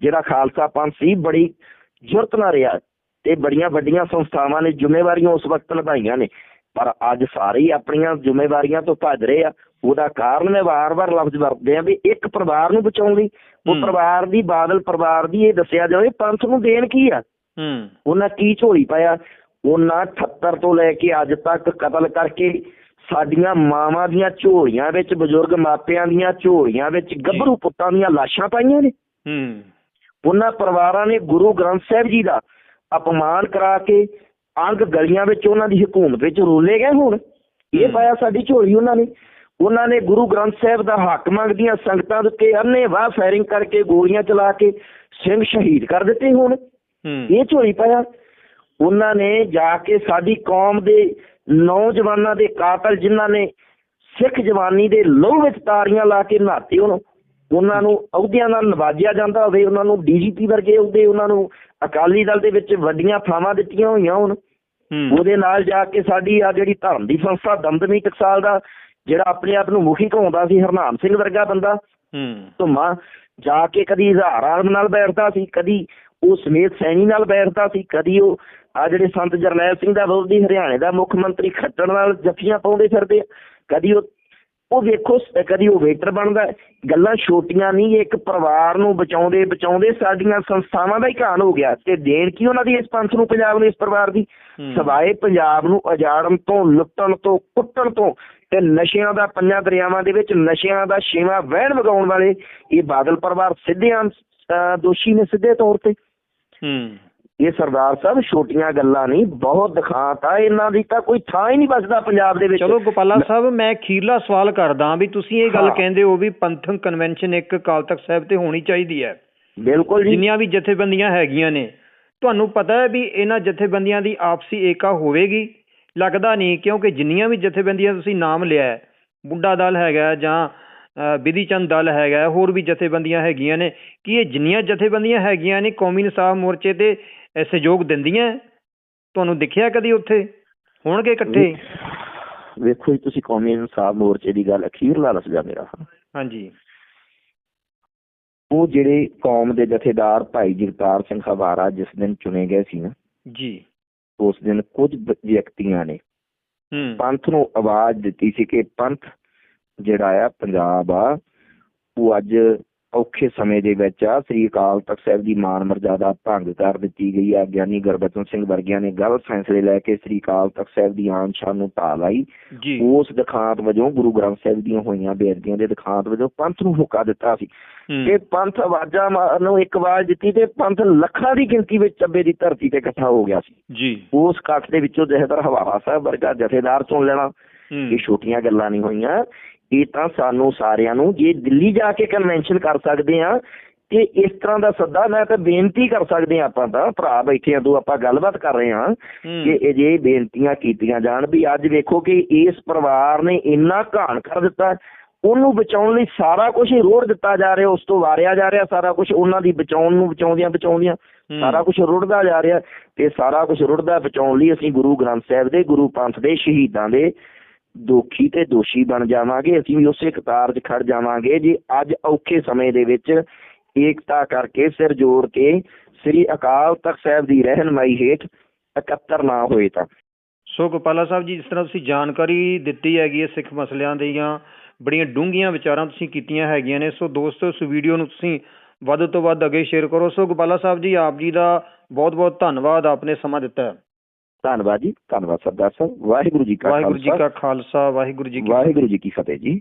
ਜਿਹੜਾ ਖਾਲਸਾ ਪੰਥ ਸੀ, ਬੜੀ ਜੁਰਤ ਨਾਲ ਰਿਹਾ। ਤੇ ਬੜੀਆਂ ਵੱਡੀਆਂ ਸੰਸਥਾਵਾਂ ਨੇ ਜ਼ਿੰਮੇਵਾਰੀਆਂ ਉਸ ਵਕਤ ਨਿਭਾਈਆਂ ਨੇ। ਪਰ ਅੱਜ ਸਾਰੇ ਹੀ ਆਪਣੀਆਂ ਜ਼ਿੰਮੇਵਾਰੀਆਂ ਤੋਂ ਭੱਜ ਰਹੇ ਆ। ਉਹਦਾ ਕਾਰਨ ਮੈਂ ਵਾਰ-ਵਾਰ ਲਫ਼ਜ਼ ਵਰਤਦੇ ਆ ਵੀ ਇੱਕ ਪਰਿਵਾਰ ਨੂੰ ਬਚਾਉਣ ਲਈ। ਉਹ। ਪਰਿਵਾਰ ਦੀ ਬਾਦਲ ਪਰਿਵਾਰ ਦੀ ਇਹ ਦੱਸਿਆ ਜਾਵੇ ਪੰਥ ਨੂੰ ਦੇਣ ਕੀ ਆ? ਹੂੰ। ਉਹਨਾਂ ਕੀ ਝੋਲੀ ਪਾਇਆ? ਉਹਨਾਂ 78 ਤੋਂ ਲੈ ਕੇ ਅੱਜ ਤੱਕ ਕਤਲ ਕਰਕੇ ਸਾਡੀਆਂ ਮਾਵਾਂ ਦੀਆਂ ਝੋਲੀਆਂ ਵਿੱਚ ਬਜ਼ੁਰਗ ਮਾਪਿਆਂ ਦੀਆਂ ਝੋਲੀਆਂ ਵਿੱਚ ਗੱਭਰੂ ਪੁੱਤਾਂ ਦੀਆਂ ਲਾਸ਼ਾਂ ਪਾਈਆਂ ਨੇ। ਹੂੰ। ਉਹਨਾਂ ਪਰਿਵਾਰਾਂ ਨੇ ਗੁਰੂ ਗ੍ਰੰਥ ਸਾਹਿਬ ਜੀ ਦਾ ਅਪਮਾਨ ਕਰਾ ਕੇ ਅੰਗ ਗਲੀਆਂ ਵਿੱਚ ਉਹਨਾਂ ਦੀ ਹਕੂਮਤ ਵਿੱਚ ਰੋਲੇ ਗਏ ਹੁਣ। ਇਹ। ਪਾਇਆ ਸਾਡੀ ਝੋਲੀ ਉਹਨਾਂ ਨੇ। ਉਹਨਾਂ ਨੇ ਗੁਰੂ ਗ੍ਰੰਥ ਸਾਹਿਬ ਦਾ ਹੱਕ ਮੰਗਦੀਆਂ ਸੰਗਤਾਂ ਦੇ ਉੱਤੇ ਅੰਨੇ ਵਾਹ ਫਾਇਰਿੰਗ ਕਰਕੇ ਗੋਲੀਆਂ ਚਲਾ ਕੇ ਸਿੰਘ ਸ਼ਹੀਦ ਕਰ ਦਿੱਤੇ ਹੁਣ। ਇਹ ਝੋਲੀ ਪਾਇਆ। ਉਹਨਾਂ ਨੇ ਜਾ ਕੇ ਸਾਡੀ ਕੌਮ ਦੇ ਨੌਜਵਾਨਾਂ ਦੇ ਕਾਤਲ ਜਿਨ੍ਹਾਂ ਨੇ ਸਿੱਖ ਜਵਾਨੀ ਦੇ ਲਹੂ ਵਿੱਚ ਤਾਰੀਆਂ ਲਾ ਕੇ ਨਹਾਤੇ ਉਹਨੂੰ ਉਹਨਾਂ ਨੂੰ ਅਹੁਦਿਆਂ ਨਾਲ ਨਵਾਜਿਆ ਜਾਂਦਾ ਹੋਵੇ ਉਹਨਾਂ ਨੂੰ ਡੀਜੀਪੀ ਵਰਗੇ ਅਹੁਦੇ ਉਹਨਾਂ ਨੂੰ ਅਕਾਲੀ ਦਲ ਦੇ ਵਿੱਚ ਵੱਡੀਆਂ ਥਾਵਾਂ ਦਿੱਤੀਆਂ ਹੋਈਆਂ ਹੋਣ ਉਹਦੇ ਨਾਲ ਜਾ ਕੇ ਸਾਡੀ ਆ ਜਿਹੜੀ ਧਰਮ ਦੀ ਸੰਸਥਾ ਦਮਦਮੀ ਟਕਸਾਲ ਦਾ ਜਿਹੜਾ ਆਪਣੇ ਆਪ ਨੂੰ ਮੁਖੀ ਕਹਾਉਂਦਾ ਸੀ ਹਰਨਾਮ ਸਿੰਘ ਵਰਗਾ ਬੰਦਾ ਹੂੰ ਧੁੰਮਾ ਜਾ ਕੇ ਕਦੀ ਇਜ਼ਹਾਰ ਆਲਮ ਨਾਲ ਬੈਠਦਾ ਸੀ ਕਦੀ ਉਹ ਸਮੇਤ ਸੈਣੀ ਨਾਲ ਬੈਠਦਾ ਸੀ ਕਦੀ ਉਹ ਆ ਜਿਹੜੇ ਸੰਤ ਜਰਨੈਲ ਸਿੰਘ ਦਾ ਵਿਰੋਧੀ ਹਰਿਆਣੇ ਦਾ ਮੁੱਖ ਮੰਤਰੀ ਖੱਟਣ ਨਾਲ ਜੱਫੀਆਂ ਪਾਉਂਦੇ ਫਿਰਦੇ। ਕਦੀ ਉਹ ਉਹ ਵੇਖੋ ਕਦੀ ਉਹ ਵੇਟਰ ਬਣਦਾ। ਗੱਲਾਂ ਛੋਟੀਆਂ ਨਹੀਂ ਇੱਕ ਪਰਿਵਾਰ ਨੂੰ ਬਚਾਉਂਦੇ ਬਚਾਉਂਦੇ ਸਾਡੀਆਂ ਸੰਸਥਾਵਾਂ ਦਾ ਹੀ ਘਾਣ ਹੋ ਗਿਆ। ਤੇ ਦੇਣ ਕੀ ਉਹਨਾਂ ਦੀ ਇਸ ਪੰਥ ਨੂੰ ਪੰਜਾਬ ਨੂੰ ਇਸ ਪਰਿਵਾਰ ਦੀ। ਸਵਾਏ ਪੰਜਾਬ ਨੂੰ ਉਜਾੜਨ ਤੋਂ ਲੁੱਟਣ ਤੋਂ ਕੁੱਟਣ ਤੋਂ। ਤੇ ਨਸ਼ਿਆਂ ਦਾ ਪੰਜਾਂ ਦਰਿਆਵਾਂ ਦੇ ਵਿੱਚ ਨਸ਼ਿਆਂ ਦਾ ਛੇਵਾਂ ਵਹਿਣ ਵਗਾਉਣ ਵਾਲੇ ਇਹ ਬਾਦਲ ਪਰਿਵਾਰ ਸਿੱਧੇ ਦੋਸ਼ੀ ਨੇ ਸਿੱਧੇ ਤੌਰ ਤੇ। ਹੂੰ। ਇਹ ਸਰਦਾਰ ਸਾਹਿਬ ਛੋਟੀਆਂ ਗੱਲਾਂ ਨਹੀਂ ਬਹੁਤ ਦਿਖਾਤ ਇਹਨਾਂ ਦੀ ਤਾਂ ਕੋਈ ਥਾਂ ਹੀ ਨਹੀਂ ਬਚਦਾ ਪੰਜਾਬ ਦੇ ਵਿੱਚ। ਚਲੋ ਗੋਪਾਲਾ ਸਾਹਿਬ ਮੈਂ ਅਖੀਰਲਾ ਸਵਾਲ ਕਰਦਾ ਵੀ ਤੁਸੀਂ ਇਹ ਗੱਲ। ਕਹਿੰਦੇ ਹੋ ਵੀ ਪੰਥਕ ਕਨਵੈਨਸ਼ਨ ਇੱਕ ਅਕਾਲ ਤਖਤ ਸਾਹਿਬ ਤੇ ਹੋਣੀ ਚਾਹੀਦੀ ਹੈ। ਬਿਲਕੁਲ ਜੀ। ਜਿੰਨੀਆਂ ਵੀ ਜਥੇਬੰਦੀਆਂ ਹੈਗੀਆਂ ਨੇ ਤੁਹਾਨੂੰ ਪਤਾ ਹੈ ਵੀ ਇਹਨਾਂ ਜਥੇਬੰਦੀਆਂ ਦੀ ਆਪਸੀ ਏਕਾ ਹੋਵੇਗੀ? ਲੱਗਦਾ ਨਹੀਂ ਕਿਉਂਕਿ ਜਿੰਨੀਆਂ ਵੀ ਜਥੇਬੰਦੀਆਂ ਤੁਸੀਂ ਨਾਮ ਲਿਆ ਬੁੱਢਾ ਦਲ ਹੈਗਾ ਜਾਂ ਬਿਧੀ ਚੰਦ ਦਲ ਹੈਗਾ ਹੋਰ ਵੀ ਜਥੇਬੰਦੀਆਂ ਹੈਗੀਆਂ ਨੇ ਕੀ ਇਹ ਜਿੰਨੀਆਂ ਜਥੇਬੰਦੀਆਂ ਹੈਗੀਆਂ ਨੇ ਕੌਮੀ ਇਨਸਾਫ ਮੋਰਚੇ ਤੇ ਸਹਿਯੋਗ ਦਿੰਦੀਆਂ? ਤੁਹਾਨੂੰ ਦਿਖਿਆ ਕਦੀ ਉੱਥੇ? ਹੋਣਗੇ ਇਕੱਠੇ? ਵੇਖੋ ਜੀ ਤੁਸੀਂ ਕੌਮੀ ਇਨਸਾਫ ਮੋਰਚੇ ਦੀ ਗੱਲ ਅਖੀਰਲਾ ਰਸਗਾ ਮੇਰਾ। ਹਾਂਜੀ। ਉਹ ਜਿਹੜੇ ਕੌਮ ਦੇ ਜਥੇਦਾਰ ਭਾਈ ਜਗਤਾਰ ਸਿੰਘ ਹਵਾਰਾ ਜਿਸ ਦਿਨ ਚੁਣੇ ਗਏ ਸੀ ਨਾ ਜੀ। ਉਸ ਦਿਨ ਕੁਝ ਵਿਅਕਤੀਆਂ ਨੇ ਹੂੰ। ਪੰਥ ਨੂੰ ਆਵਾਜ਼ ਦਿੱਤੀ ਸੀ ਕਿ ਪੰਥ ਜਿਹੜਾ ਆ ਪੰਜਾਬ ਆ ਉਹ ਅੱਜ ਔਖੇ ਸਮੇਂ ਦੇ ਵਿੱਚ ਆ ਸ੍ਰੀ ਅਕਾਲ ਤਖਤ ਸਾਹਿਬ ਦੀ ਮਾਨ ਮਰਜ਼ਾਦਾ ਭੰਗ ਕਰ ਦਿੱਤੀ ਗਈ ਆ। ਗਿਆਨੀ ਗੁਰਬਚਨ ਸਿੰਘ ਵਰਗਿਆਂ ਨੇ ਗਲਤ ਫੈਸਲੇ ਲੈ ਕੇ ਸ੍ਰੀ ਅਕਾਲ ਤਖਤ ਸਾਹਿਬ ਦੀ ਆਨ ਸ਼ਾਨ ਨੂੰ ਢਾਹ ਲਾਈ। ਉਸ ਦਿਖਾਂਤ ਵਜੋਂ ਗੁਰੂ ਗ੍ਰੰਥ ਸਾਹਿਬ ਦੀਆਂ ਹੋਈਆਂ ਬੇਅਦਬੀਆਂ ਦੇ ਦਿਖਾਂਤ ਵਜੋਂ ਪੰਥ ਨੂੰ ਹੁਕਾ ਦਿੱਤਾ ਸੀ। ਕਿ ਪੰਥ ਆਵਾਜ਼ਾਂ ਨੂੰ ਇੱਕ ਆਵਾਜ਼ ਦਿੱਤੀ ਤੇ ਪੰਥ ਲੱਖਾਂ ਦੀ ਗਿਣਤੀ ਵਿੱਚ ਚੱਬੇ ਦੀ ਧਰਤੀ ਤੇ ਇਕੱਠਾ ਹੋ ਗਿਆ ਸੀ। ਜੀ। ਉਸ ਇਕੱਠ ਦੇ ਵਿੱਚੋਂ ਜਥੇਦਾਰ ਹਵਾਵਾ ਸਾਹਿਬ ਵਰਗਾ ਜਥੇਦਾਰ ਚੁਣ ਲੈਣਾ ਇਹ ਛੋਟੀਆਂ ਗੱਲਾਂ ਨਹੀਂ ਹੋਈਆਂ। ਇਹ ਤਾਂ ਸਾਨੂੰ ਸਾਰਿਆਂ ਨੂੰ ਜੇ ਦਿੱਲੀ ਜਾ ਕੇ ਕਨਵੈਨਸ਼ਨ ਕਰ ਸਕਦੇ ਆ ਕਿ ਇਸ ਤਰ੍ਹਾਂ ਦਾ ਸੱਦਾ ਮੈਂ ਤਾਂ ਬੇਨਤੀ ਕਰ ਸਕਦੇ ਆ ਆਪਾਂ ਤਾਂ ਭਰਾ ਬੈਠੇ ਆ ਦੋ ਆਪਾਂ ਗੱਲਬਾਤ ਕਰ ਰਹੇ ਆ ਕਿ ਇਹ ਜੇ ਬੇਨਤੀਆਂ ਕੀਤੀਆਂ ਜਾਣ ਵੀ ਅੱਜ ਵੇਖੋ ਕਿ ਇਸ ਪਰਿਵਾਰ ਨੇ ਇੰਨਾ ਘਾਣ ਕਰ ਦਿੱਤਾ ਉਹਨੂੰ ਬਚਾਉਣ ਲਈ ਸਾਰਾ ਕੁਝ ਹੀ ਰੋੜ ਦਿੱਤਾ ਜਾ ਰਿਹਾ ਉਸ ਤੋਂ ਵਾਰਿਆ ਜਾ ਰਿਹਾ ਸਾਰਾ ਕੁਝ ਉਹਨਾਂ ਦੀ ਬਚਾਉਣ ਨੂੰ ਬਚਾਉਂਦਿਆਂ ਬਚਾਉਂਦਿਆਂ। ਸਾਰਾ ਕੁਝ ਰੁੜਦਾ ਜਾ ਰਿਹਾ ਤੇ ਸਾਰਾ ਕੁਝ ਰੁੜਦਾ ਬਚਾਉਣ ਲਈ ਅਸੀਂ ਗੁਰੂ ਗ੍ਰੰਥ ਸਾਹਿਬ ਦੇ ਗੁਰੂ ਪੰਥ ਦੇ ਸ਼ਹੀਦਾਂ ਦੇ ਦੋਖੀ ਤੇ ਦੋਸ਼ੀ ਬਣ ਜਾਵਾਂਗੇ, ਅਸੀਂ ਵੀ ਉਸੇ ਕਤਾਰ 'ਚ ਖੜ ਜਾਵਾਂਗੇ ਜੇ। ਅੱਜ ਔਖੇ ਸਮੇਂ ਦੇ ਵਿੱਚ ਏਕਤਾ ਕਰਕੇ ਸਿਰ ਜੋੜ ਕੇ ਸ੍ਰੀ ਅਕਾਲ ਤਖਤ ਸਾਹਿਬ ਦੀ ਰਹਿਨਮਾਈ ਹੇਠ ਇਕੱਤਰ ਨਾ ਹੋਏ ਤਾਂ। ਸੋ ਗੋਪਾਲਾ ਸਾਹਿਬ ਜੀ, ਜਿਸ ਤਰ੍ਹਾਂ ਤੁਸੀਂ ਜਾਣਕਾਰੀ ਦਿੱਤੀ ਹੈਗੀ ਹੈ ਸਿੱਖ ਮਸਲਿਆਂ ਦੀਆਂ, ਬੜੀਆਂ ਡੂੰਘੀਆਂ ਵਿਚਾਰਾਂ ਤੁਸੀਂ ਕੀਤੀਆਂ ਹੈਗੀਆਂ ਨੇ, ਸੋ ਦੋਸਤੋ, ਇਸ ਵੀਡੀਓ ਨੂੰ ਤੁਸੀਂ ਵੱਧ ਤੋਂ ਵੱਧ ਅੱਗੇ ਸ਼ੇਅਰ ਕਰੋ। ਸੋ ਗੋਪਾਲਾ ਸਾਹਿਬ ਜੀ, ਆਪ ਜੀ ਦਾ ਬਹੁਤ ਬਹੁਤ ਧੰਨਵਾਦ, ਆਪਨੇ ਸਮਾਂ ਦਿੱਤਾ ਧੰਨਵਾਦ ਜੀ ਧੰਨਵਾਦ ਸਰਦਾਰ ਸਾਹਿਬ। ਵਾਹਿਗੁਰੂ ਜੀ ਕਾ ਵਾਹਿਗੁਰੂ ਜੀ ਖਾਲਸਾ। ਕਾ ਖਾਲਸਾ ਵਾਹਿਗੁਰੂ ਜੀ ਕੀ। ਵਾਹਿਗੁਰੂ ਜੀ ਕੀ ਫਤਿਹ ਜੀ।